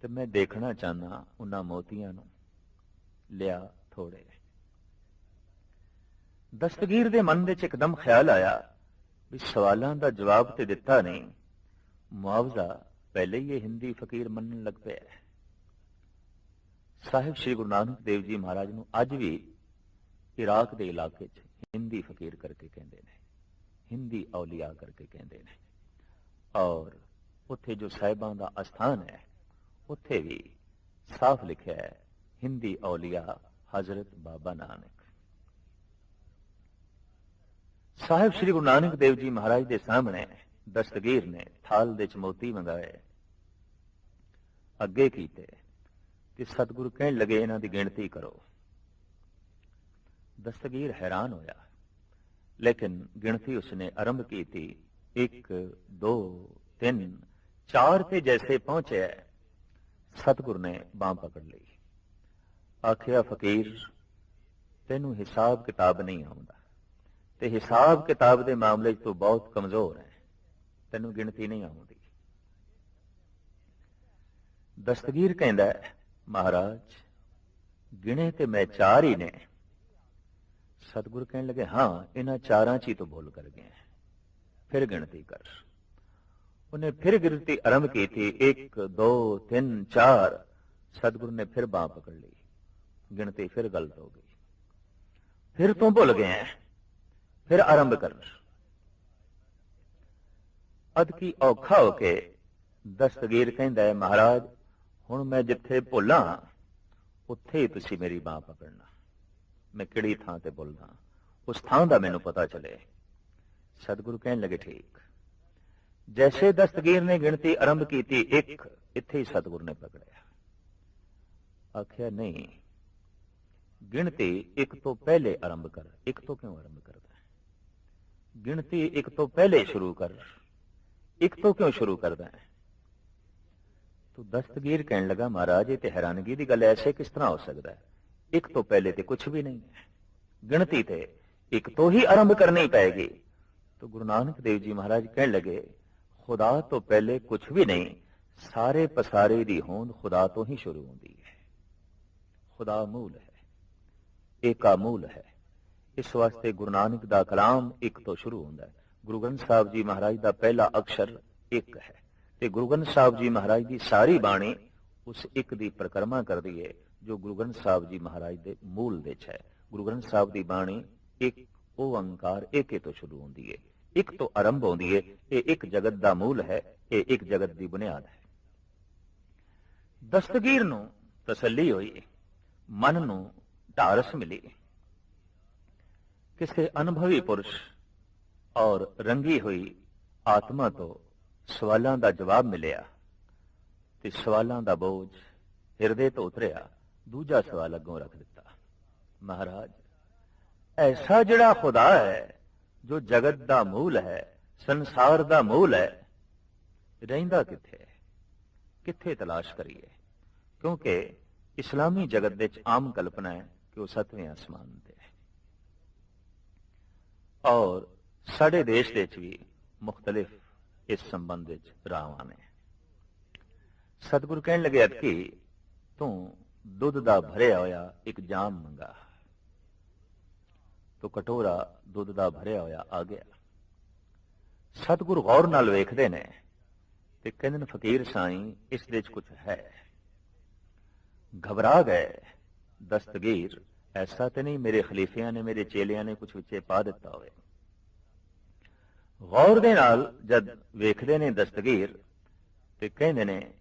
ਤੇ ਮੈਂ ਦੇਖਣਾ ਚਾਹਨਾ ਉਹਨਾਂ ਮੋਤੀਆਂ ਨੂੰ। ਲਿਆ ਥੋੜੇ। ਦਸਤਗੀਰ ਦੇ ਮਨ ਵਿੱਚ ਇੱਕਦਮ ਖਿਆਲ ਆਇਆ ਵੀ ਸਵਾਲਾਂ ਦਾ ਜਵਾਬ ਤੇ ਦਿੱਤਾ ਨਹੀਂ। ਮੁਆਵਜ਼ਾ ਪਹਿਲੇ ਹੀ ਇਹ ਹਿੰਦੀ ਫਕੀਰ ਮੰਨਣ ਲੱਗ ਪਿਆ ਸਾਹਿਬ ਸ੍ਰੀ ਗੁਰੂ ਨਾਨਕ ਦੇਵ ਜੀ ਮਹਾਰਾਜ ਨੂੰ ਅੱਜ ਵੀ ਇਰਾਕ ਦੇ ਇਲਾਕੇ 'ਚ ਹਿੰਦੀ ਫਕੀਰ ਕਰਕੇ ਕਹਿੰਦੇ ਨੇ। ਹਿੰਦੀ ਔਲੀਆ ਕਰਕੇ ਕਹਿੰਦੇ ਨੇ। ਔਰ ਉੱਥੇ ਜੋ ਸਾਹਿਬਾਂ ਦਾ ਅਸਥਾਨ ਹੈ, ਉੱਥੇ ਵੀ ਸਾਫ਼ ਲਿਖਿਆ ਹੈ, ਹਿੰਦੀ ਔਲੀਆ ਹਜ਼ਰਤ ਬਾਬਾ ਨਾਨਕ। ਸਾਹਿਬ ਸ੍ਰੀ ਗੁਰੂ ਨਾਨਕ ਦੇਵ ਜੀ ਮਹਾਰਾਜ ਦੇ ਸਾਹਮਣੇ ਦਸਤਗੀਰ ਨੇ ਥਾਲ ਦੇ ਚਮੋਤੀ ਮੋਤੀ ਮੰਗਾਏ। ਅੱਗੇ ਕੀਤੇ ਤੇ ਸਤਿਗੁਰੂ ਕਹਿਣ ਲੱਗੇ, ਇਹਨਾਂ ਦੀ ਗਿਣਤੀ ਕਰੋ। ਦਸਤਗੀਰ ਹੈਰਾਨ ਹੋਇਆ, ਲੇਕਿਨ ਗਿਣਤੀ ਉਸਨੇ ਆਰੰਭ ਕੀਤੀ 1 2 3 4 ਤੇ ਜੈਸੇ ਪਹੁੰਚਿਆ ਸਤਿਗੁਰ ਨੇ ਬਾਹ ਪਕੜ ਲਈ। ਆਖਿਆ, ਫਕੀਰ, ਤੈਨੂੰ ਹਿਸਾਬ ਕਿਤਾਬ ਨਹੀਂ ਆਉਂਦਾ। ਤੇ ਹਿਸਾਬ ਕਿਤਾਬ ਦੇ ਮਾਮਲੇ 'ਚ ਤੂੰ ਬਹੁਤ ਕਮਜ਼ੋਰ ਹੈ। ਤੈਨੂੰ ਗਿਣਤੀ ਨਹੀਂ ਆਉਂਦੀ। ਦਸਤਗੀਰ ਕਹਿੰਦਾ ਮਹਾਰਾਜ, ਗਿਣੇ ਤੇ ਮੈਂ ਚਾਰ ਹੀ ਨੇ। ਸਤਿਗੁਰ ਕਹਿਣ ਲੱਗੇ, ਹਾਂ, ਇਹਨਾਂ ਚਾਰਾਂ 'ਚ ਹੀ ਤੂੰ ਭੁੱਲ ਕਰ ਗਿਆ ਫਿਰ ਗਿਣਤੀ ਕਰ। ਉਹਨੇ ਫਿਰ ਗਿਣਤੀ ਆਰੰਭ ਕੀਤੀ। 1 2 3 4 ਸਤਿਗੁਰ ਨੇ ਫਿਰ ਬਾਹ ਪਕੜ ਲਈ। ਗਿਣਤੀ ਫਿਰ ਗਲਤ ਹੋ ਗਈ। ਫਿਰ ਤੂੰ ਭੁੱਲ ਗਏ ਫਿਰ ਆਰੰਭ ਕਰ। ਅਦ ਕੀ ਔਖਾ ਹੋ ਕੇ ਦਸਤਗੀਰ ਕਹਿੰਦਾ ਹੈ, ਮਹਾਰਾਜ, ਹੁਣ ਮੈਂ ਜਿੱਥੇ ਭੁੱਲਾਂ, ਉੱਥੇ ਹੀ ਤੁਸੀਂ ਮੇਰੀ ਬਾਹ ਪਕੜਨਾ। ਮੈਂ ਕਿਹੜੀ ਥਾਂ ਤੇ ਭੁੱਲਦਾ? ਉਸ ਥਾਂ ਦਾ ਮੈਨੂੰ ਪਤਾ ਚਲੇ। ਸਤਿਗੁਰੂ ਕਹਿਣ ਲੱਗੇ, ਠੀਕ। ਜੈਸੇ ਦਸਤਗੀਰ ਨੇ ਗਿਣਤੀ ਆਰੰਭ ਕੀਤੀ, ਇੱਕ ਇੱਥੇ ਹੀ ਸਤਿਗੁਰ ਨੇ ਪਕੜਿਆ। ਆਖਿਆ, ਨਹੀਂ, ਗਿਣਤੀ ਇੱਕ ਤੋਂ ਪਹਿਲੇ ਆਰੰਭ ਕਰ, ਇੱਕ ਤੋਂ ਕਿਉਂ ਆਰੰਭ ਕਰਦਾ? ਹੈ? ਗਿਣਤੀ ਇੱਕ ਤੋਂ ਪਹਿਲੇ ਸ਼ੁਰੂ ਕਰ, ਇੱਕ ਤੋਂ ਕਿਉਂ ਸ਼ੁਰੂ ਕਰਦਾ ਹੈ? ਤੂੰ ਦਸਤਗੀਰ ਕਹਿਣ ਲੱਗਾ, ਮਹਾਰਾਜ, ਇਹ ਤੇ ਹੈਰਾਨਗੀ ਦੀ ਗੱਲ ਐਸੇ ਕਿਸ ਤਰ੍ਹਾਂ ਹੋ ਸਕਦਾ ਹੈ? ਇੱਕ ਤੋਂ ਪਹਿਲੇ ਤੇ ਕੁਝ ਵੀ ਨਹੀਂ ਹੈ। ਗਿਣਤੀ ਤੇ ਇੱਕ ਤੋਂ ਹੀ ਆਰੰਭ ਕਰਨੀ ਪਏਗੀ। ਤਾਂ ਗੁਰੂ ਨਾਨਕ ਦੇਵ ਜੀ ਮਹਾਰਾਜ ਕਹਿਣ ਲੱਗੇ, ਖੁਦਾ ਤੋਂ ਪਹਿਲੇ ਕੁਝ ਵੀ ਨਹੀਂ, ਸਾਰੇ ਪਸਾਰੇ ਦੀ ਹੋਂਦ ਖੁਦਾ ਤੋਂ ਹੀ ਸ਼ੁਰੂ ਹੁੰਦੀ ਹੈ। ਖੁਦਾ ਮੂਲ ਹੈ, ਏਕਾ ਮੂਲ ਹੈ। ਇਸ ਵਾਸਤੇ ਗੁਰੂ ਨਾਨਕ ਦਾ ਕਲਾਮ ਇੱਕ ਤੋਂ ਸ਼ੁਰੂ ਹੁੰਦਾ ਹੈ। ਗੁਰੂ ਗ੍ਰੰਥ ਸਾਹਿਬ ਜੀ ਮਹਾਰਾਜ ਦਾ ਪਹਿਲਾ ਅਕਸ਼ਰ ਇੱਕ ਹੈ ਤੇ ਗੁਰੂ ਗ੍ਰੰਥ ਸਾਹਿਬ ਜੀ ਮਹਾਰਾਜ ਦੀ ਸਾਰੀ ਬਾਣੀ ਉਸ ਇੱਕ ਦੀ ਪ੍ਰਕਰਮਾ ਕਰਦੀ ਹੈ, ਜੋ ਗੁਰੂ ਗ੍ਰੰਥ ਸਾਹਿਬ ਜੀ ਮਹਾਰਾਜ ਦੇ ਮੂਲ ਵਿੱਚ ਹੈ। ਗੁਰੂ ਗ੍ਰੰਥ ਸਾਹਿਬ ਦੀ ਬਾਣੀ ਇੱਕ ਓੰਕਾਰ ਏਕੇ ਤੋਂ ਸ਼ੁਰੂ ਹੁੰਦੀ ਹੈ ਇੱਕ ਤੋਂ ਆਰੰਭ ਹੁੰਦੀ ਹੈ ਇਹ ਇੱਕ ਜਗਤ ਦਾ ਮੂਲ ਹੈ, ਇਹ ਇੱਕ ਜਗਤ ਦੀ ਬੁਨਿਆਦ ਹੈ। ਦਸਤਗੀਰ ਨੂੰ ਤਸੱਲੀ ਹੋਈ, ਮਨ ਨੂੰ ਢਾਰਸ ਮਿਲੀ। ਕਿਸੇ ਅਨੁਭਵੀ ਪੁਰਸ਼ ਔਰ ਰੰਗੀ ਹੋਈ ਆਤਮਾ ਤੋਂ ਸਵਾਲਾਂ ਦਾ ਜਵਾਬ ਮਿਲਿਆ ਤੇ ਸਵਾਲਾਂ ਦਾ ਬੋਝ ਹਿਰਦੇ ਤੋਂ ਉਤਰਿਆ, ਦੂਜਾ ਸਵਾਲ ਅੱਗੋਂ ਰੱਖ ਦਿੱਤਾ, ਮਹਾਰਾਜ ਐਸਾ ਜਿਹੜਾ ਖੁਦਾ ਹੈ ਜੋ ਜਗਤ ਦਾ ਮੂਲ ਹੈ ਸੰਸਾਰ ਦਾ ਮੂਲ ਹੈ ਰਹਿੰਦਾ ਕਿੱਥੇ ਹੈ ਕਿੱਥੇ ਤਲਾਸ਼ ਕਰੀਏ ਕਿਉਂਕਿ ਇਸਲਾਮੀ ਜਗਤ ਦੇ ਵਿੱਚ ਆਮ ਕਲਪਨਾ ਹੈ ਕਿ ਉਹ ਸਤਵੇਂ ਅਸਮਾਨ ਤੇ ਹੈ ਔਰ ਸਾਡੇ ਦੇਸ਼ ਦੇ ਵਿੱਚ ਵੀ ਮੁxtਲਿਫ ਇਸ ਸੰਬੰਧ ਵਿੱਚ ਰਾਵਾਂ ਨੇ ਸਤਿਗੁਰੂ ਕਹਿਣ ਲੱਗੇ ਕਿ ਤੂੰ ਦੁੱਧ ਦਾ ਭਰਿਆ ਹੋਇਆ ਇੱਕ ਜਾਮ ਮੰਗਾ ਤੋ ਕਟੋਰਾ ਦੁੱਧ ਦਾ ਭਰਿਆ ਹੋਇਆ ਆ ਗਿਆ। ਸਤਿਗੁਰੂ ਗੌਰ ਨਾਲ ਵੇਖਦੇ ਨੇ ਤੇ ਕਹਿੰਦੇ ਨੇ, ਫਕੀਰ ਸਾਈਂ, ਇਸ ਦੇ ਵਿੱਚ ਕੁਝ ਹੈ। ਘਬਰਾ ਗਏ। ਦਸਤਗੀਰ, ਐਸਾ ਤੇ ਨਹੀਂ, ਮੇਰੇ ਖਲੀਫਿਆਂ ਨੇ, ਮੇਰੇ ਚੇਲਿਆਂ ਨੇ ਕੁਝ ਵਿੱਚੇ ਪਾ ਦਿੱਤਾ ਹੋਵੇ। ਗੌਰ ਦੇ ਨਾਲ ਜਦ ਵੇਖਦੇ ਨੇ ਦਸਤਗੀਰ ਤੇ ਕਹਿੰਦੇ ਨੇ,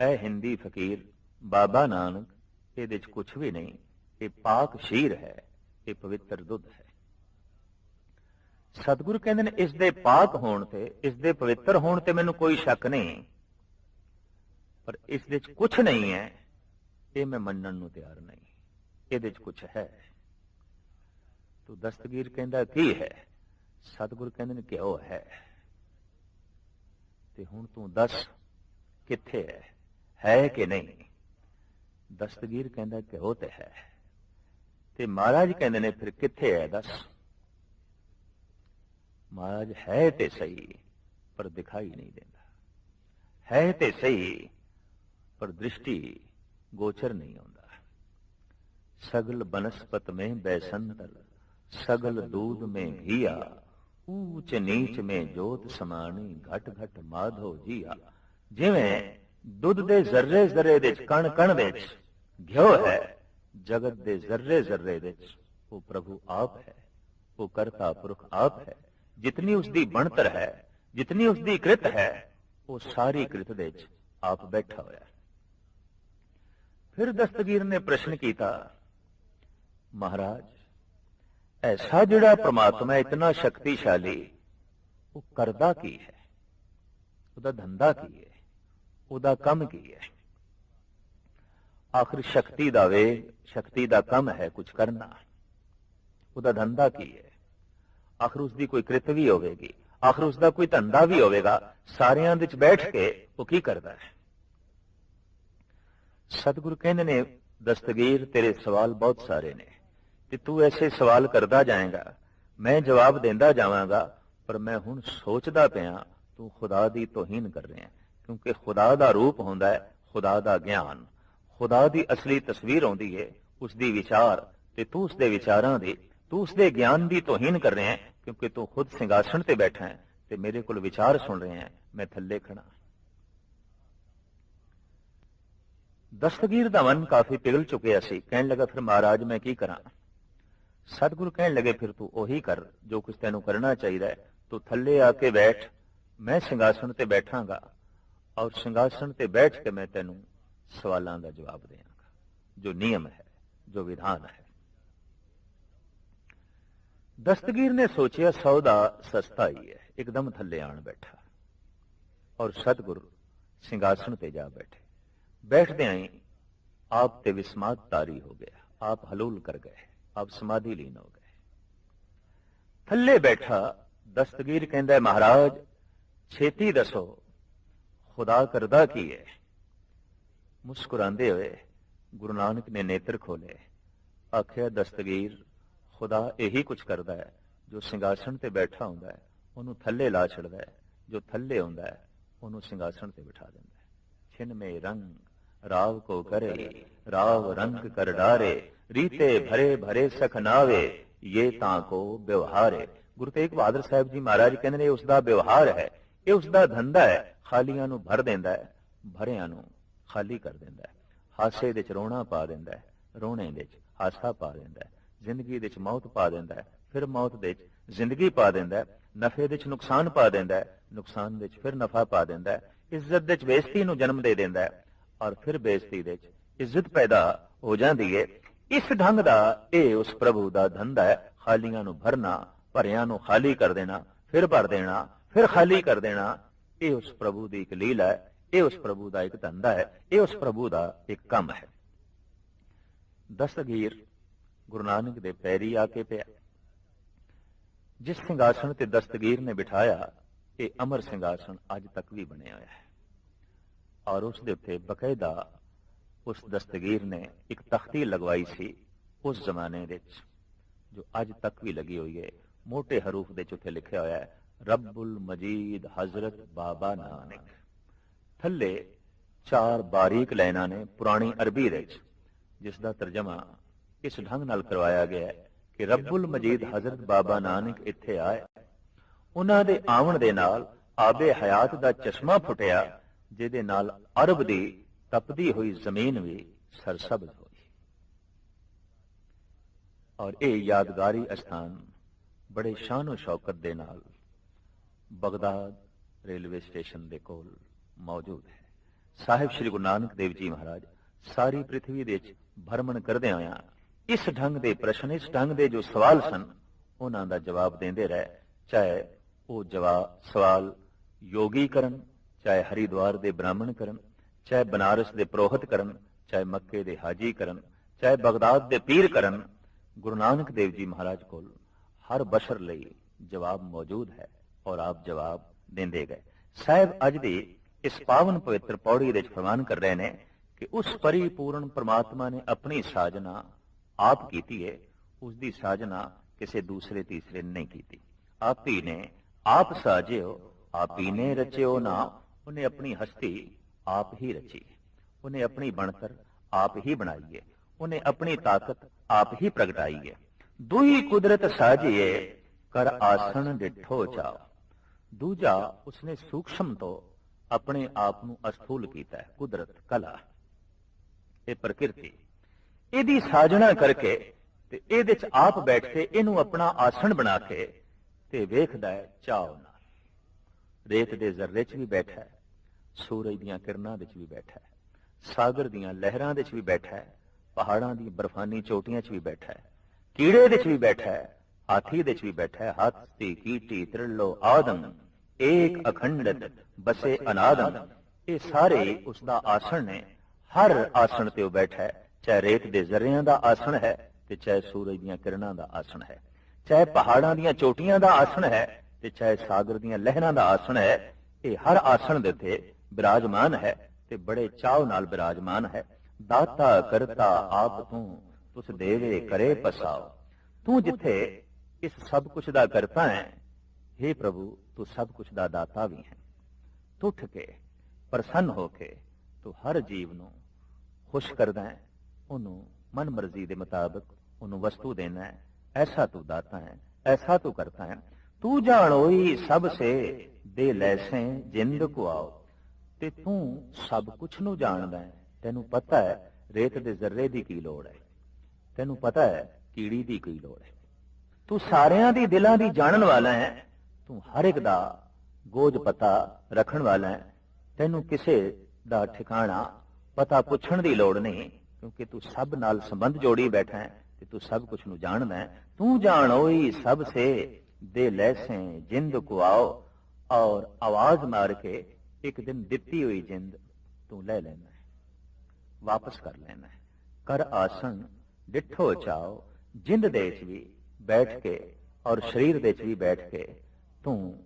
ਐ ਹਿੰਦੀ ਫਕੀਰ, ਬਾਬਾ ਨਾਨਕ, ਇਹਦੇ ਵਿੱਚ ਕੁਝ ਵੀ ਨਹੀਂ, ਇਹ ਪਾਕ ਸ਼ੀਰ ਹੈ। ਇਹ ਪਵਿੱਤਰ ਦੁੱਧ ਹੈ। ਸਤਿਗੁਰੂ ਕਹਿੰਦੇ ਨੇ, ਇਸ ਦੇ ਪਾਕ ਹੋਣ ਤੇ, ਇਸ ਦੇ ਪਵਿੱਤਰ ਹੋਣ ਤੇ ਮੈਨੂੰ ਕੋਈ ਸ਼ੱਕ ਨਹੀਂ। ਪਰ ਇਸ ਦੇ ਵਿੱਚ ਕੁਝ ਨਹੀਂ ਹੈ, ਇਹ ਮੈਂ ਮੰਨਣ ਨੂੰ ਤਿਆਰ ਨਹੀਂ। ਇਹਦੇ ਵਿੱਚ ਕੁਝ ਹੈ। ਤੋ ਦਸਤਗੀਰ ਕਹਿੰਦਾ ਕੀ ਹੈ? ਸਤਿਗੁਰ ਕਹਿੰਦੇ ਨੇ ਕਿਉਂ ਹੈ? ਤੇ ਹੁਣ ਤੂੰ ਦੱਸ ਕਿੱਥੇ ਹੈ? ਹੈ ਕਿ ਨਹੀਂ? ਦਸਤਗੀਰ ਕਹਿੰਦਾ ਕਿਉਂ ਤੇ ਹੈ? ਤੇ ਮਹਾਰਾਜ ਕਹਿੰਦੇ ਨੇ ਫਿਰ ਕਿੱਥੇ ਹੈ ਦੱਸ ਮਹਾਰਾਜ ਹੈ ਤੇ ਸਹੀ ਪਰ ਦਿਖਾਈ ਨਹੀਂ ਦਿੰਦਾ ਹੈ ਤੇ ਸਹੀ ਪਰ ਦ੍ਰਿਸ਼ਟੀ ਗੋਚਰ ਨਹੀਂ ਹੁੰਦਾ ਸਗਲ ਬਨਸਪਤ में बैसंतल सगल दूध में घिया ਊਚ ਨੀਚ में ਜੋਤ ਸਮਾਣੀ ਘਟ ਘਟ ਮਾਧੋ ਜੀਆ ਜਿਵੇਂ ਦੁੱਧ ਦੇ ਜ਼ਰਰੇ ਜ਼ਰਰੇ ਦੇ ਵਿੱਚ ਕਣ ਕਣ ਦੇ ਵਿੱਚ ਘਿਓ ਹੈ ਜਗਤ ਦੇ ਜ਼ਰਰੇ ਜ਼ਰਰੇ ਦੇ ਵਿੱਚ ਉਹ ਪ੍ਰਭੂ ਆਪ ਹੈ ਉਹ ਕਰਤਾ ਪੁਰਖ ਆਪ ਹੈ ਜਿਤਨੀ ਉਸ ਦੀ ਬਣਤਰ ਹੈ ਜਿਤਨੀ ਉਸ ਦੀ ਕ੍ਰਿਤ ਹੈ ਉਹ ਸਾਰੀ ਕ੍ਰਿਤ ਦੇ ਵਿੱਚ ਆਪ ਬੈਠਾ ਹੋਇਆ ਹੈ ਫਿਰ ਦਸਤਗੀਰ ਨੇ ਪ੍ਰਸ਼ਨ ਕੀਤਾ ਮਹਾਰਾਜ ਐਸਾ ਜਿਹੜਾ ਪ੍ਰਮਾਤਮਾ ਇਤਨਾ ਸ਼ਕਤੀਸ਼ਾਲੀ ਉਹ ਕਰਦਾ ਕੀ ਹੈ ਉਹਦਾ ਧੰਦਾ ਕੀ ਹੈ ਉਹਦਾ ਕੰਮ ਕੀ ਹੈ ਆਖਰ ਸ਼ਕਤੀ ਦਾ ਵੇ, ਸ਼ਕਤੀ ਦਾ ਕੰਮ ਹੈ ਕੁਝ ਕਰਨਾ। ਉਹਦਾ ਧੰਦਾ ਕੀ ਹੈ? ਆਖਰ ਉਸ ਦੀ ਕੋਈ ਕ੍ਰਿਤ ਵੀ ਹੋਵੇਗੀ। ਆਖਰ ਉਸ ਦਾ ਕੋਈ ਧੰਦਾ ਵੀ ਹੋਵੇਗਾ। ਸਾਰਿਆਂ ਵਿੱਚ ਬੈਠ ਕੇ ਉਹ ਕੀ ਕਰਦਾ ਹੈ? ਸਤਿਗੁਰੂ ਕਹਿੰਦੇ ਨੇ, ਦਸਤਗੀਰ, ਤੇਰੇ ਸਵਾਲ ਬਹੁਤ ਸਾਰੇ ਨੇ। ਤੇ ਤੂੰ ਐਸੇ ਸਵਾਲ ਕਰਦਾ ਜਾਏਗਾ। ਮੈਂ ਜਵਾਬ ਦਿੰਦਾ ਜਾਵਾਂਗਾ, ਪਰ ਮੈਂ ਹੁਣ ਸੋਚਦਾ ਪਿਆ, ਤੂੰ ਖੁਦਾ ਦੀ ਤੋਹੀਨ ਕਰ ਰਿਹਾ ਕਿਉਂਕਿ ਖੁਦਾ ਦਾ ਰੂਪ ਹੁੰਦਾ ਹੈ, ਖੁਦਾ ਦਾ ਗਿਆਨ। ਖੁਦਾ ਦੀ ਅਸਲੀ ਤਸਵੀਰ ਆਉਂਦੀ ਹੈ ਉਸ ਦੀ ਵਿਚਾਰ ਤੇ ਤੂੰ ਉਸ ਦੇ ਵਿਚਾਰਾਂ ਦੀ, ਤੂੰ ਉਸ ਦੇ ਗਿਆਨ ਦੀ ਤੋਹੀਨ ਕਰ ਰਿਹਾ ਹੈ, ਕਿਉਂਕਿ ਤੂੰ ਖੁਦ ਸਿੰਘਾਸਣ ਤੇ ਬੈਠਾ ਹੈ ਤੇ ਮੇਰੇ ਕੋਲ ਵਿਚਾਰ ਸੁਣ ਰਿਹਾ ਹੈ, ਮੈਂ ਥੱਲੇ ਖੜਾ ਦਸਤਗੀਰ ਦਾ ਮਨ ਕਾਫੀ ਪਿਘਲ ਚੁੱਕਿਆ ਸੀ, ਕਹਿਣ ਲੱਗਾ, ਫਿਰ ਮਹਾਰਾਜ, ਮੈਂ ਕੀ ਕਰਾਂ? ਸਤਿਗੁਰੂ ਕਹਿਣ ਲੱਗੇ, ਫਿਰ ਤੂੰ ਉਹੀ ਕਰ, ਜੋ ਕੁਝ ਤੈਨੂੰ ਕਰਨਾ ਚਾਹੀਦਾ ਹੈ। ਤੂੰ ਥੱਲੇ ਆ ਕੇ ਬੈਠ, ਮੈਂ ਸਿੰਘਾਸਣ ਤੇ ਬੈਠਾਂਗਾ ਔਰ ਸਿੰਘਾਸਣ ਤੇ ਬੈਠ ਕੇ ਮੈਂ ਤੈਨੂੰ ਸਵਾਲਾਂ ਦਾ ਜਵਾਬ ਦੇਵਾਂਗਾ ਜੋ ਨਿਯਮ ਹੈ ਜੋ ਵਿਧਾਨ ਹੈ ਦਸਤਗੀਰ ਨੇ ਸੋਚਿਆ ਸੌਦਾ ਸਸਤਾ ਹੀ ਹੈ ਇੱਕਦਮ ਥੱਲੇ ਆਣ ਬੈਠਾ ਔਰ ਸਤਿਗੁਰ ਸਿੰਘਾਸਣ ਤੇ ਜਾ ਬੈਠੇ ਬੈਠਦੇ ਆਂ ਆਪ ਤੇ ਵਿਸਮਾਤ ਤਾਰੀ ਹੋ ਗਿਆ ਆਪ ਹਲੂਲ ਕਰ ਗਏ ਆਪ ਸਮਾਧੀ ਲੀਨ ਹੋ ਗਏ ਥੱਲੇ ਬੈਠਾ ਦਸਤਗੀਰ ਕਹਿੰਦਾ ਮਹਾਰਾਜ ਛੇਤੀ ਦੱਸੋ ਖੁਦਾ ਕਰਦਾ ਕੀ ਹੈ ਮੁਸਕਰਾਉਂਦੇ ਹੋਏ ਗੁਰੂ ਨਾਨਕ ਨੇ ਨੇਤਰ ਖੋਲੇ ਆਖਿਆ, ਦਸਤਗੀਰ, ਖੁਦਾ ਇਹੀ ਕੁਝ ਕਰਦਾ ਹੈ, ਜੋ ਸਿੰਘਾਸਣ ਤੇ ਬੈਠਾ ਹੁੰਦਾ ਹੈ, ਉਹਨੂੰ ਥੱਲੇ ਲਾ ਛੱਡਦਾ ਹੈ, ਜੋ ਥੱਲੇ ਹੁੰਦਾ ਹੈ, ਉਹਨੂੰ ਸਿੰਘਾਸਣ ਤੇ ਬਿਠਾ ਦਿੰਦਾ ਹੈ। ਛਿਨ ਮੇ ਰੰਗ, ਰਾਵ ਕੋ ਕਰੇ, ਰਾਵ ਰੰਗ ਕਰ ਡਾਰੇ, ਰੀਤੇ ਭਰੇ ਭਰੇ ਸਖਨਾਵੇ ਇਹ ਤਾਂ ਕੋ ਵਿਵਹਾਰੇ। ਗੁਰੂ ਤੇਗ ਬਹਾਦਰ ਸਾਹਿਬ ਜੀ ਮਹਾਰਾਜ ਕਹਿੰਦੇ ਨੇ ਉਸ ਦਾ ਵਿਵਹਾਰ ਹੈ, ਇਹ ਉਸ ਦਾ ਧੰਦਾ ਹੈ, ਖਾਲੀਆਂ ਨੂੰ ਭਰ ਦਿੰਦਾ ਹੈ, ਭਰਿਆਂ ਨੂੰ ਖਾਲੀ ਕਰ ਦਿੰਦਾ ਹੈ। ਹਾਸੇ ਦੇ ਚ ਰੋਣਾ ਪਾ ਦਿੰਦਾ ਹੈ, ਰੋਣੇ ਦੇ ਚ ਹਾਸਾ ਪਾ ਦਿੰਦਾ ਹੈ, ਜ਼ਿੰਦਗੀ ਦੇ ਚ ਮੌਤ ਪਾ ਦਿੰਦਾ ਹੈ, ਫਿਰ ਮੌਤ ਦੇ ਚ ਜ਼ਿੰਦਗੀ ਪਾ ਦਿੰਦਾ ਹੈ, ਨਫੇ ਦੇ ਚ ਨੁਕਸਾਨ ਪਾ ਦਿੰਦਾ ਹੈ, ਨੁਕਸਾਨ ਦੇ ਚ ਫਿਰ ਨਫਾ ਪਾ ਦਿੰਦਾ ਹੈ, ਇੱਜ਼ਤ ਦੇ ਚ ਬੇਇੱਜ਼ਤੀ ਨੂੰ ਜਨਮ ਦੇ ਦਿੰਦਾ ਹੈ ਔਰ ਫਿਰ ਬੇਇੱਜ਼ਤੀ ਦੇ ਚ ਇੱਜ਼ਤ ਪੈਦਾ ਹੋ ਜਾਂਦੀ ਹੈ। ਇਸ ਢੰਗ ਦਾ, ਇਹ ਉਸ ਪ੍ਰਭੂ ਦਾ ਧੰਦਾ ਹੈ, ਖਾਲੀਆਂ ਨੂੰ ਭਰਨਾ, ਭਰਿਆਂ ਨੂੰ ਖਾਲੀ ਕਰ ਦੇਣਾ, ਫਿਰ ਭਰ ਦੇਣਾ, ਫਿਰ ਖਾਲੀ ਕਰ ਦੇਣਾ, ਇਹ ਉਸ ਪ੍ਰਭੂ ਦੀ ਇੱਕ ਲੀਲਾ ਹੈ। ਇਹ ਉਸ ਪ੍ਰਭੂ ਦਾ ਇੱਕ ਧੰਦਾ ਹੈ, ਇਹ ਉਸ ਪ੍ਰਭੂ ਦਾ ਇੱਕ ਕੰਮ ਹੈ। ਦਸਤਗੀਰ ਗੁਰੂ ਨਾਨਕ ਦੇ ਪੈਰੀ ਆ ਕੇ ਪਿਆ। ਜਿਸ ਸਿੰਘਾਸਣ ਤੇ ਦਸਤਗੀਰ ਨੇ ਬਿਠਾਇਆ, ਇਹ ਅਮਰ ਸਿੰਘਾਸਣ ਅੱਜ ਤੱਕ ਵੀ ਬਣਿਆ ਹੋਇਆ ਹੈ। ਔਰ ਉਸ ਦੇ ਉੱਤੇ ਬਕਾਇਦਾ ਉਸ ਦਸਤਗੀਰ ਨੇ ਇੱਕ ਤਖਤੀ ਲਗਵਾਈ ਸੀ ਉਸ ਜ਼ਮਾਨੇ ਵਿੱਚ, ਜੋ ਅੱਜ ਤੱਕ ਵੀ ਲੱਗੀ ਹੋਈ ਹੈ। ਮੋٹے ਹਰੂਫ ਦੇ ਚ ਉੱਤੇ ਲਿਖਿਆ ਹੋਇਆ ਹੈ, ਰੱਬੁਲ ਮਜੀਦ ਹਜ਼ਰਤ ਬਾਬਾ ਨਾਨਕ। ਥੱਲੇ ਚਾਰ ਬਾਰੀਕ ਲਾਈਨਾਂ ਨੇ ਪੁਰਾਣੀ ਅਰਬੀ ਵਿੱਚ, ਜਿਸ ਦਾ ਤਰਜਮਾ ਇਸ ਢੰਗ ਨਾਲ ਕਰਵਾਇਆ ਗਿਆ ਹੈ ਕਿ ਰੱਬੁਲ ਮਜੀਦ ਹਜ਼ਰਤ ਬਾਬਾ ਨਾਨਕ ਇੱਥੇ ਆਏ। ਉਹਨਾਂ ਦੇ ਆਉਣ ਦੇ ਨਾਲ ਆਬੇ ਹਯਾਤ ਦਾ ਚਸ਼ਮਾ ਫੁੱਟਿਆ, ਜਿਹਦੇ ਨਾਲ ਅਰਬ ਦੀ ਤਪਦੀ ਹੋਈ ਜ਼ਮੀਨ ਵੀ ਸਰਸਬਜ਼ ਹੋਈ। ਔਰ ਇਹ ਯਾਦਗਾਰੀ ਅਸਥਾਨ ਬੜੇ ਸ਼ਾਨੋ ਸ਼ੌਕਤ ਦੇ ਨਾਲ ਬਗਦਾਦ ਰੇਲਵੇ ਸਟੇਸ਼ਨ ਦੇ ਕੋਲ ਮੌਜੂਦ ਹੈ। ਸਾਹਿਬ ਸ੍ਰੀ ਗੁਰੂ ਨਾਨਕ ਦੇਵ ਜੀ ਮਹਾਰਾਜ, ਸਾਰੀ ਪ੍ਰithvi ਦੇ ਵਿੱਚ ਭਰਮਣ ਕਰਦੇ ਆਇਆ ਇਸ ਢੰਗ ਦੇ ਪ੍ਰਸ਼ਨ, ਇਸ ਢੰਗ ਦੇ ਜੋ ਸਵਾਲ ਸਨ, ਉਹਨਾਂ ਦਾ ਜਵਾਬ ਦਿੰਦੇ ਰਹੇ, ਚਾਹੇ ਉਹ ਜਵਾਬ ਸਵਾਲ ਯੋਗੀ ਕਰਨ, ਚਾਹੇ ਹਰੀਦਵਾਰ ਦੇ ਬ੍ਰਾਹਮਣ ਕਰਨ, ਚਾਹੇ ਬਨਾਰਸ ਦੇ ਪ੍ਰੋਹਤ ਕਰਨ, ਚਾਹੇ ਮੱਕੇ ਦੇ ਹਾਜੀ ਕਰਨ, ਚਾਹੇ ਬਗਦਾਦ ਦੇ ਪੀਰ ਕਰਨ, ਗੁਰੂ ਨਾਨਕ ਦੇਵ ਜੀ ਮਹਾਰਾਜ ਕੋਲ ਹਰ ਬਸ਼ਰ ਲਈ ਜਵਾਬ ਮੌਜੂਦ ਹੈ ਔਰ ਆਪ ਜਵਾਬ ਦਿੰਦੇ ਗਏ। ਸਾਹਿਬ ਅੱਜ ਦੀ ਇਸ ਪਾਵਨ ਪਵਿੱਤਰ ਪੌੜੀ ਦੇ ਵਿੱਚ ਫਰਮਾਨ ਕਰ ਰਹੇ ਨੇ ਕਿ ਉਸ ਪਰਿਪੂਰਨ ਪ੍ਰਮਾਤਮਾ ਨੇ ਆਪਣੀ ਸਾਜਨਾ ਆਪ ਕੀਤੀ ਹੈ ਉਸ ਦੀ ਸਾਜਨਾ ਕਿਸੇ ਦੂਸਰੇ ਤੀਸਰੇ ਨੇ ਨਹੀਂ ਕੀਤੀ ਆਪ ਹੀ ਨੇ ਆਪ ਸਾਜਿਓ ਆਪ ਹੀ ਨੇ ਰਚਿਓ ਨਾ ਉਹਨੇ ਆਪਣੀ ਹਸਤੀ ਆਪ ਹੀ ਰਚੀ ਉਹਨੇ ਆਪਣੀ ਬਣਤਰ ਆਪ ਹੀ ਬਣਾਈ ਹੈ ਉਹਨੇ ਆਪਣੀ ਤਾਕਤ ਆਪ ਹੀ ਪ੍ਰਗਟਾਈ ਹੈ ਦੂਈ ਕੁਦਰਤ ਸਾਜੀਏ ਕਰ ਆਸਣ ਡਿਠੋ ਚਾਓ ਦੂਜਾ ਉਸਨੇ ਸੂਖਸ਼ਮ ਤੋਂ ਆਪਣੇ ਆਪ ਨੂੰ ਅਸਥੂਲ ਕੀਤਾ ਹੈ, ਕੁਦਰਤ, ਕਲਾ ਇਹ ਪ੍ਰਕਿਰਤੀ। ਇਹਦੀ ਸਾਜਣਾ ਕਰਕੇ ਤੇ ਇਹਦੇ ਚ ਆਪ ਬੈਠ ਕੇ ਇਹਨੂੰ ਆਪਣਾ ਆਸਣ ਬਣਾ ਕੇ ਤੇ ਵੇਖਦਾ ਹੈ ਚਾਉ ਨਾਲ ਰੇਤ ਦੇ ਜ਼ਰਰੇ 'ਚ ਵੀ ਬੈਠਾ ਹੈ, ਸੂਰਜ ਦੀਆਂ ਕਿਰਨਾਂ ਵਿੱਚ ਵੀ ਬੈਠਾ ਹੈ, ਸਾਗਰ ਦੀਆਂ ਲਹਿਰਾਂ ਵਿੱਚ ਵੀ ਬੈਠਾ ਹੈ, ਪਹਾੜਾਂ ਦੀ ਬਰਫਾਨੀ ਚੋਟੀਆਂ 'ਚ ਵੀ ਬੈਠਾ ਹੈ, ਕੀੜੇ ਵਿੱਚ ਵੀ ਬੈਠਾ ਹੈ, ਹਾਥੀ ਵਿੱਚ ਵੀ ਬੈਠਾ ਹੈ, ਹਾਥੀ ਕੀਟੀ ਤ੍ਰਿਲੋ, ਆਦਮ। ਏਕ ਅਖੰਡਤ ਬਸੇ ਅਨਾਦਮ। ਇਹ ਸਾਰੇ ਉਸ ਦਾ ਆਸਣ ਨੇ। ਹਰ ਆਸਣ ਤੇ ਉਹ ਬੈਠਾ ਹੈ। ਚਾਹੇ ਰੇਤ ਦੇ ਜ਼ਰਿਆਂ ਦਾ ਆਸਣ ਹੈ ਤੇ ਚਾਹੇ ਸੂਰਜ ਦੀਆਂ ਕਿਰਨਾਂ ਦਾ ਆਸਣ ਹੈ। ਚਾਹੇ ਪਹਾੜਾਂ ਦੀਆਂ ਚੋਟੀਆਂ ਦਾ ਆਸਣ ਹੈ ਤੇ ਚਾਹੇ ਸਾਗਰ ਦੀਆਂ ਲਹਿਰਾਂ ਦਾ ਆਸਣ ਹੈ, ਇਹ ਹਰ ਆਸਣ ਦੇ ਉੱਤੇ ਬਿਰਾਜਮਾਨ ਹੈ ਤੇ ਬੜੇ ਚਾਅ ਨਾਲ ਬਿਰਾਜਮਾਨ ਹੈ। ਦਾਤਾ ਕਰਤਾ ਆਪ ਤੂੰ, ਤੁਸ ਦੇਵੇ ਕਰੇ ਪਸਾਓ। ਤੂੰ ਜਿੱਥੇ ਇਸ ਸਭ ਕੁਝ ਦਾ ਕਰਤਾ ਹੈ हे ਪ੍ਰਭੂ ਤੂੰ ਸਭ ਕੁਝ ਦਾ ਦਾਤਾ ਵੀ ਹੈ ਟੁੱਟ ਕੇ ਪ੍ਰਸੰਨ ਹੋ ਕੇ ਤੂੰ ਹਰ ਜੀਵ ਨੂੰ ਖੁਸ਼ ਕਰਦਾ ਹੈ ਉਹਨੂੰ ਮਨ ਮਰਜ਼ੀ ਦੇ ਮੁਤਾਬਕ ਉਹਨੂੰ ਵਸਤੂ ਦੇਣਾ ਹੈ ਐਸਾ ਤੂੰ ਦਾਤਾ ਹੈ ਐਸਾ ਤੂੰ ਕਰਤਾ ਹੈ ਤੂੰ ਜਾਣੋਈ ਸਭ ਸੇ ਦੇ ਲੈਸੇ ਜਿੰਦ ਕੋ ਆਓ ਤੇ ਤੂੰ ਸਭ ਕੁਝ ਨੂੰ ਜਾਣਦਾ ਹੈ ਤੈਨੂੰ ਪਤਾ ਹੈ ਰੇਤ ਦੇ ਜ਼ਰਰੇ ਦੀ ਕੀ ਲੋੜ ਹੈ ਤੈਨੂੰ ਪਤਾ ਹੈ ਕੀੜੀ ਦੀ ਕੀ ਲੋੜ ਹੈ ਤੂੰ ਸਾਰਿਆਂ ਦੀ ਦਿਲਾਂ ਦੀ ਜਾਣਨ ਵਾਲਾ ਹੈ ਤੂੰ ਹਰ ਇੱਕ ਦਾ ਗੋਜ ਪਤਾ ਰੱਖਣ ਵਾਲਾ ਹੈ। ਤੈਨੂੰ ਕਿਸੇ ਦਾ ਠਿਕਾਣਾ ਪਤਾ ਪੁੱਛਣ ਦੀ ਲੋੜ ਨਹੀਂ, ਕਿਉਂਕਿ ਤੂੰ ਸਭ ਨਾਲ ਸੰਬੰਧ ਜੋੜੀ ਬੈਠਾ ਹੈ ਤੇ ਤੂੰ ਸਭ ਕੁਝ ਨੂੰ ਜਾਣਦਾ ਹੈ। ਤੂੰ ਜਾਣੋਈ ਸਭ ਸੇ ਦੇ ਲੈਸੇ ਜਿੰਦ ਕੋ ਆਓ, ਔਰ ਆਵਾਜ਼ ਮਾਰ ਕੇ ਇੱਕ ਦਿਨ ਦਿੱਤੀ ਹੋਈ ਜਿੰਦ ਤੂੰ ਲੈ ਲੈਣਾ ਹੈ, ਵਾਪਸ ਕਰ ਲੈਣਾ ਹੈ। ਕਰ ਆਸਣ, ਡਿੱਠੋ ਚਾਓ, ਜਿੰਦ ਦੇ ਵਿੱਚ ਵੀ ਬੈਠ ਕੇ ਔਰ ਸਰੀਰ ਦੇ ਵਿੱਚ ਵੀ ਬੈਠ ਕੇ ਤੂੰ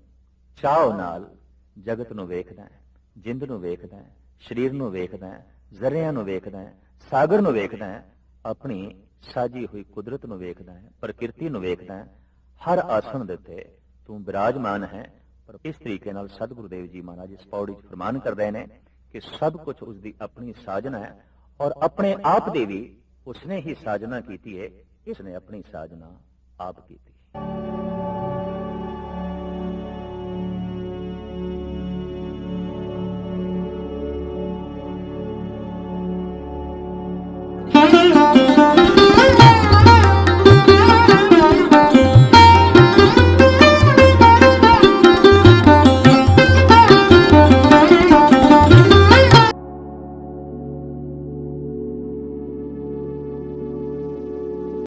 ਚਾਓ ਨਾਲ ਜਗਤ ਨੂੰ ਵੇਖਦਾ ਹੈ, ਜਿੰਦ ਨੂੰ ਵੇਖਦਾ ਹੈ, ਸਰੀਰ ਨੂੰ ਵੇਖਦਾ ਹੈ, ਜ਼ਰਿਆਂ ਨੂੰ ਵੇਖਦਾ ਹੈ, ਸਾਗਰ ਨੂੰ ਵੇਖਦਾ ਹੈ, ਆਪਣੀ ਸਾਜੀ ਹੋਈ ਕੁਦਰਤ ਨੂੰ ਵੇਖਦਾ ਹੈ, ਪ੍ਰਕਿਰਤੀ ਨੂੰ ਵੇਖਦਾ ਹੈ, ਹਰ ਆਸਣ ਦੇ ਉੱਤੇ ਤੂੰ ਬਿਰਾਜਮਾਨ ਹੈ। ਪਰ ਇਸ ਤਰੀਕੇ ਨਾਲ ਸਤਿਗੁਰੂ ਦੇਵ ਜੀ ਮਹਾਰਾਜ ਇਸ ਪੌੜੀ 'ਚ ਫਰਮਾਨ ਕਰਦੇ ਨੇ ਕਿ ਸਭ ਕੁਝ ਉਸ ਦੀ ਆਪਣੀ ਸਾਜਨਾ ਹੈ ਔਰ ਆਪਣੇ ਆਪ ਦੀ ਵੀ ਉਸਨੇ ਹੀ ਸਾਜਨਾ ਕੀਤੀ ਹੈ ਇਸ ਨੇ ਆਪਣੀ ਸਾਜਨਾ ਆਪ ਕੀਤੀ।